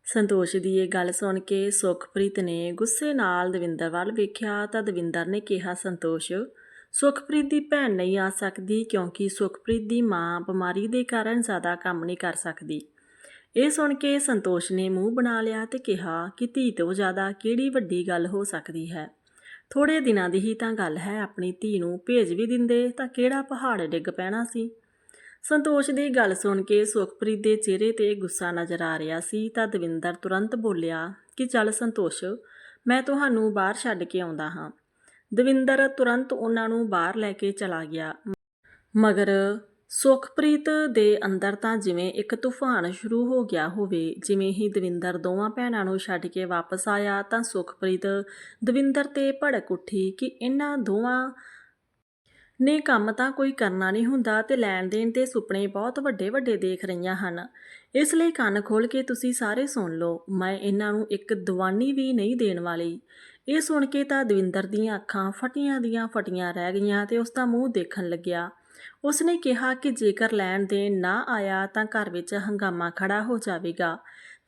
ਸੰਤੋਸ਼ ਦੀ ਇਹ ਗੱਲ ਸੁਣ ਕੇ ਸੁਖਪ੍ਰੀਤ ਨੇ ਗੁੱਸੇ ਨਾਲ ਦਵਿੰਦਰ ਵੱਲ ਵੇਖਿਆ ਤਾਂ ਦਵਿੰਦਰ ਨੇ ਕਿਹਾ, ਸੰਤੋਸ਼, ਸੁਖਪ੍ਰੀਤ ਦੀ ਭੈਣ ਨਹੀਂ ਆ ਸਕਦੀ ਕਿਉਂਕਿ ਸੁਖਪ੍ਰੀਤ ਦੀ ਮਾਂ ਬਿਮਾਰੀ ਦੇ ਕਾਰਨ ਜ਼ਿਆਦਾ ਕੰਮ ਨਹੀਂ ਕਰ ਸਕਦੀ। ਇਹ ਸੁਣ ਕੇ ਸੰਤੋਸ਼ ਨੇ ਮੂੰਹ ਬਣਾ ਲਿਆ ਤੇ ਕਿਹਾ, ਕਿ ਧੀ ਤੋਂ ਜ਼ਿਆਦਾ ਕਿਹੜੀ ਵੱਡੀ ਗੱਲ ਹੋ ਸਕਦੀ ਹੈ? ਥੋੜੇ ਦਿਨਾਂ ਦੀ ਹੀ ਤਾਂ ਗੱਲ ਹੈ, ਆਪਣੀ ਧੀ ਨੂੰ ਭੇਜ ਵੀ ਦਿੰਦੇ ਤਾਂ ਕਿਹੜਾ ਪਹਾੜ ਡਿੱਗ ਪੈਣਾ ਸੀ? ਸੰਤੋਸ਼ ਦੀ ਗੱਲ ਸੁਣ ਕੇ ਸੁਖਪ੍ਰੀਤ ਦੇ ਚਿਹਰੇ ਤੇ ਗੁੱਸਾ ਨਜ਼ਰ ਆ ਰਿਹਾ ਸੀ ਤਾਂ ਦਵਿੰਦਰ ਤੁਰੰਤ ਬੋਲਿਆ ਕਿ ਚੱਲ ਸੰਤੋਸ਼, ਮੈਂ ਤੁਹਾਨੂੰ ਬਾਹਰ ਛੱਡ ਕੇ ਆਉਂਦਾ ਹਾਂ। ਦਵਿੰਦਰ ਤੁਰੰਤ ਉਹਨਾਂ ਨੂੰ ਬਾਹਰ ਲੈ ਕੇ ਚਲਾ ਗਿਆ। ਮਗਰ ਸੁਖਪ੍ਰੀਤ ਦੇ ਅੰਦਰ ਤਾਂ ਜਿਵੇਂ ਇੱਕ ਤੂਫਾਨ ਸ਼ੁਰੂ ਹੋ ਗਿਆ ਹੋਵੇ, ਜਿਵੇਂ ਹੀ ਦਵਿੰਦਰ ਦੋਵਾਂ ਭੈਣਾਂ ਨੂੰ ਛੱਡ ਕੇ ਵਾਪਸ ਆਇਆ ਤਾਂ ਸੁਖਪ੍ਰੀਤ, ਦਵਿੰਦਰ ਤੇ ਭੜਕ ਉੱਠੀ ਕਿ ਇਹਨਾਂ ਦੋਵਾਂ ਨੇ ਕੰਮ ਤਾਂ ਕੋਈ ਕਰਨਾ ਨਹੀਂ ਹੁੰਦਾ ਤੇ ਲੈਣ ਦੇਣ ਤੇ ਸੁਪਨੇ ਬਹੁਤ ਵੱਡੇ ਵੱਡੇ ਦੇਖ ਰਹੀਆਂ ਹਨ। ਇਸ ਲਈ ਕੰਨ ਖੋਲ ਕੇ ਤੁਸੀਂ ਸਾਰੇ ਸੁਣ ਲਓ, ਮੈਂ ਇਹਨਾਂ ਨੂੰ ਇੱਕ ਦਵਾਨੀ ਵੀ ਨਹੀਂ ਦੇਣ ਵਾਲੀ। ਇਹ ਸੁਣ ਕੇ ਤਾਂ ਦਵਿੰਦਰ ਦੀਆਂ ਅੱਖਾਂ ਫਟੀਆਂ ਦੀਆਂ ਫਟੀਆਂ ਰਹਿ ਗਈਆਂ ਤੇ ਉਸ ਦਾ ਮੂੰਹ ਦੇਖਣ ਲੱਗਿਆ। ਉਸਨੇ ਕਿਹਾ ਕਿ ਜੇਕਰ ਲੈਣ ਦੇਣ ਨਾ ਆਇਆ ਤਾਂ ਘਰ ਵਿੱਚ ਹੰਗਾਮਾ ਖੜਾ ਹੋ ਜਾਵੇਗਾ।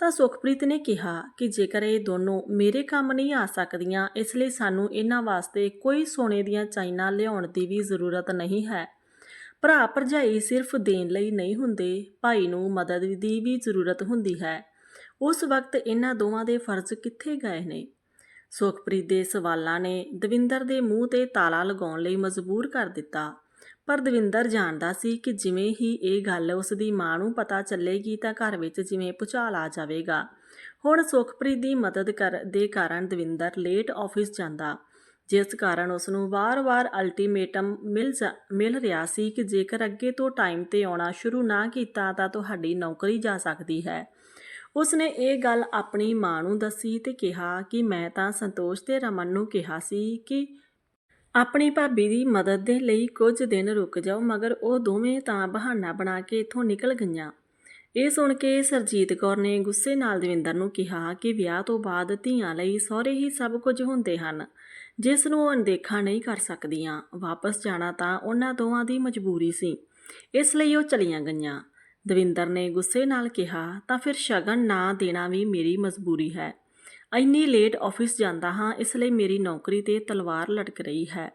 ਤਾਂ ਸੁਖਪ੍ਰੀਤ ਨੇ ਕਿਹਾ ਕਿ ਜੇਕਰ ਇਹ ਦੋਨੋਂ ਮੇਰੇ ਕੰਮ ਨਹੀਂ ਆ ਸਕਦੀਆਂ, ਇਸ ਲਈ ਸਾਨੂੰ ਇਹਨਾਂ ਵਾਸਤੇ ਕੋਈ ਸੋਨੇ ਦੀਆਂ ਚਾਈਨਾ ਲਿਆਉਣ ਦੀ ਵੀ ਜ਼ਰੂਰਤ ਨਹੀਂ ਹੈ। ਭਰਾ ਭਰਜਾਈ ਸਿਰਫ ਦੇਣ ਲਈ ਨਹੀਂ ਹੁੰਦੇ, ਭਾਈ ਨੂੰ ਮਦਦ ਦੀ ਵੀ ਜ਼ਰੂਰਤ ਹੁੰਦੀ ਹੈ। ਉਸ ਵਕਤ ਇਹਨਾਂ ਦੋਵਾਂ ਦੇ ਫਰਜ਼ ਕਿੱਥੇ ਗਏ ਨੇ? ਸੁਖਪ੍ਰੀਤ ਦੇ ਸਵਾਲਾਂ ਨੇ ਦਵਿੰਦਰ ਦੇ ਮੂੰਹ ਤੇ ਤਾਲਾ ਲਗਾਉਣ ਲਈ ਮਜਬੂਰ ਕਰ ਦਿੱਤਾ। ਪਰ ਦਵਿੰਦਰ ਜਾਣਦਾ ਸੀ ਕਿ ਜਿਵੇਂ ਹੀ ਇਹ ਗੱਲ ਉਸ ਦੀ ਮਾਂ ਨੂੰ ਪਤਾ ਚੱਲੇਗੀ ਤਾਂ ਘਰ ਵਿੱਚ ਜਿਵੇਂ ਭੁਚਾਲ ਆ ਜਾਵੇਗਾ। ਹੁਣ ਸੁਖਪ੍ਰੀਤ ਦੀ ਮਦਦ ਕਰ ਦੇ ਕਾਰਨ ਦਵਿੰਦਰ ਲੇਟ ਆਫਿਸ ਜਾਂਦਾ। ਜਿਸ ਕਾਰਨ ਉਸ ਨੂੰ ਵਾਰ-ਵਾਰ ਅਲਟੀਮੇਟਮ ਮਿਲ ਜਾ- ਮਿਲ ਰਿਹਾ ਸੀ ਕਿ ਜੇਕਰ ਅੱਗੇ ਤੋਂ ਟਾਈਮ ਤੇ ਆਉਣਾ ਸ਼ੁਰੂ ਨਾ ਕੀਤਾ ਤਾਂ ਤੁਹਾਡੀ ਨੌਕਰੀ ਜਾ ਸਕਦੀ ਹੈ। ਉਸਨੇ ਇਹ ਗੱਲ ਆਪਣੀ ਮਾਂ ਨੂੰ ਦੱਸੀ ਤੇ ਕਿਹਾ ਕਿ ਮੈਂ ਤਾਂ ਸੰਤੋਸ਼ ਤੇ ਰਮਨ ਨੂੰ ਕਿਹਾ ਸੀ ਕਿ ਆਪਣੀ ਭਾਬੀ ਦੀ ਮਦਦ ਦੇ ਲਈ ਕੁਝ ਦਿਨ ਰੁਕ ਜਾਓ, ਮਗਰ ਉਹ ਦੋਵੇਂ ਤਾਂ ਬਹਾਨਾ ਬਣਾ ਕੇ ਇੱਥੋਂ ਨਿਕਲ ਗਈਆਂ। ਇਹ ਸੁਣ ਕੇ ਸਰਜੀਤ ਕੌਰ ਨੇ ਗੁੱਸੇ ਨਾਲ ਦਵਿੰਦਰ ਨੂੰ ਕਿਹਾ ਕਿ ਵਿਆਹ ਤੋਂ ਬਾਅਦ ਧੀਆਂ ਲਈ ਸਹੁਰੇ ਹੀ ਸਭ ਕੁਝ ਹੁੰਦੇ ਹਨ, ਜਿਸ ਨੂੰ ਉਹ ਅਣਦੇਖਾ ਨਹੀਂ ਕਰ ਸਕਦੀਆਂ। ਵਾਪਸ ਜਾਣਾ ਤਾਂ ਉਹਨਾਂ ਦੋਵਾਂ ਦੀ ਮਜਬੂਰੀ ਸੀ, ਇਸ ਲਈ ਉਹ ਚਲੀਆਂ ਗਈਆਂ। ਦਵਿੰਦਰ ਨੇ ਗੁੱਸੇ ਨਾਲ ਕਿਹਾ, ਤਾਂ ਫਿਰ ਸ਼ਗਨ ਨਾ ਦੇਣਾ ਵੀ ਮੇਰੀ ਮਜਬੂਰੀ ਹੈ। ਇੰਨੀ ਲੇਟ ਆਫਿਸ ਜਾਂਦਾ ਹਾਂ, ਇਸ ਲਈ ਮੇਰੀ ਨੌਕਰੀ ਤੇ ਤਲਵਾਰ ਲਟਕ ਰਹੀ ਹੈ।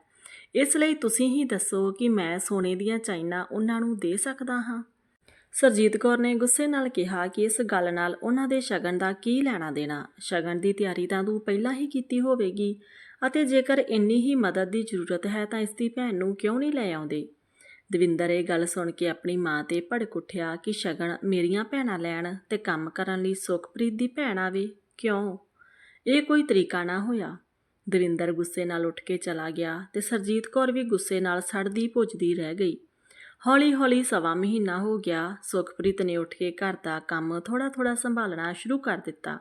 ਇਸ ਲਈ ਤੁਸੀਂ ਹੀ ਦੱਸੋ ਕਿ ਮੈਂ ਸੋਨੇ ਦੀਆਂ ਚਾਈਨਾ ਉਹਨਾਂ ਨੂੰ ਦੇ ਸਕਦਾ ਹਾਂ? ਸਰਜੀਤ ਕੌਰ ਨੇ ਗੁੱਸੇ ਨਾਲ ਕਿਹਾ ਕਿ ਇਸ ਗੱਲ ਨਾਲ ਉਹਨਾਂ ਦੇ ਸ਼ਗਨ ਦਾ ਕੀ ਲੈਣਾ ਦੇਣਾ। ਸ਼ਗਨ ਦੀ ਤਿਆਰੀ ਤਾਂ ਤੂੰ ਪਹਿਲਾਂ ਹੀ ਕੀਤੀ ਹੋਵੇਗੀ ਅਤੇ ਜੇਕਰ ਇੰਨੀ ਹੀ ਮਦਦ ਦੀ ਜ਼ਰੂਰਤ ਹੈ ਤਾਂ ਇਸ ਦੀ ਭੈਣ ਨੂੰ ਕਿਉਂ ਨਹੀਂ ਲੈ ਆਉਂਦੇ? ਦਵਿੰਦਰ, ਇਹ ਗੱਲ ਸੁਣ ਕੇ ਆਪਣੀ ਮਾਂ ਤੇ ਭੜਕ ਉੱਠਿਆ ਕਿ ਸ਼ਗਨ ਮੇਰੀਆਂ ਭੈਣਾਂ ਲੈਣ ਤੇ ਕੰਮ ਕਰਨ ਲਈ ਸੁਖਪ੍ਰੀਤ ਦੀ ਭੈਣ ਆਵੇ। ਕਿਉਂ? ਇਹ ਕੋਈ ਤਰੀਕਾ ਨਾ ਹੋਇਆ। ਦਵਿੰਦਰ ਗੁੱਸੇ ਨਾਲ ਉੱਠ ਕੇ ਚਲਾ ਗਿਆ ਤੇ ਸਰਜੀਤ ਕੌਰ ਵੀ ਗੁੱਸੇ ਨਾਲ ਸੜਦੀ ਭੁੱਜਦੀ ਰਹਿ ਗਈ। ਹੌਲੀ-ਹੌਲੀ ਸਵਾ ਮਹੀਨਾ ਹੋ ਗਿਆ। ਸੁਖਪ੍ਰੀਤ ਨੇ ਉੱਠ ਕੇ ਘਰ ਦਾ ਕੰਮ ਥੋੜਾ-ਥੋੜਾ ਸੰਭਾਲਣਾ ਸ਼ੁਰੂ ਕਰ ਦਿੱਤਾ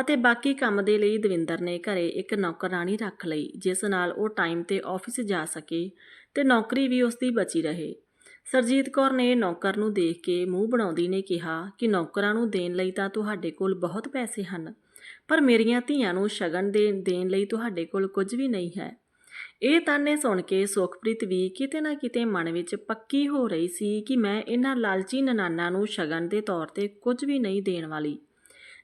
ਅਤੇ ਬਾਕੀ ਕੰਮ ਦੇ ਲਈ ਦਵਿੰਦਰ ਨੇ ਘਰੇ ਇੱਕ ਨੌਕਰਾਨੀ ਰੱਖ ਲਈ, ਜਿਸ ਨਾਲ ਉਹ ਟਾਈਮ ਤੇ ਆਫਿਸ ਜਾ ਸਕੇ ਤੇ ਨੌਕਰੀ ਵੀ ਉਸ ਦੀ ਬਚੀ ਰਹੇ। ਸਰਜੀਤ ਕੌਰ ਨੇ ਨੌਕਰ ਨੂੰ ਦੇਖ ਕੇ ਮੂੰਹ ਬਣਾਉਂਦੀ ਨੇ ਕਿਹਾ ਕਿ ਨੌਕਰਾਂ ਨੂੰ ਦੇਣ ਲਈ ਤਾਂ ਤੁਹਾਡੇ ਕੋਲ ਬਹੁਤ ਪੈਸੇ ਹਨ ਪਰ ਮੇਰੀਆਂ ਧੀਆਂ ਨੂੰ ਸ਼ਗਨ ਦੇ, ਦੇਣ ਲਈ ਤੁਹਾਡੇ ਕੋਲ ਕੁਝ ਵੀ ਨਹੀਂ ਹੈ। ਇਹ ਤਾਨੇ ਸੁਣ ਕੇ ਸੁਖਪ੍ਰੀਤ ਵੀ ਕਿਤੇ ਨਾ ਕਿਤੇ ਮਨ ਵਿੱਚ ਪੱਕੀ ਹੋ ਰਹੀ ਸੀ ਕਿ ਮੈਂ ਇਹਨਾਂ ਲਾਲਚੀ ਨਨਾਨਾ ਨੂੰ ਸ਼ਗਨ ਦੇ ਤੌਰ ਤੇ ਕੁਝ ਵੀ ਨਹੀਂ ਦੇਣ ਵਾਲੀ।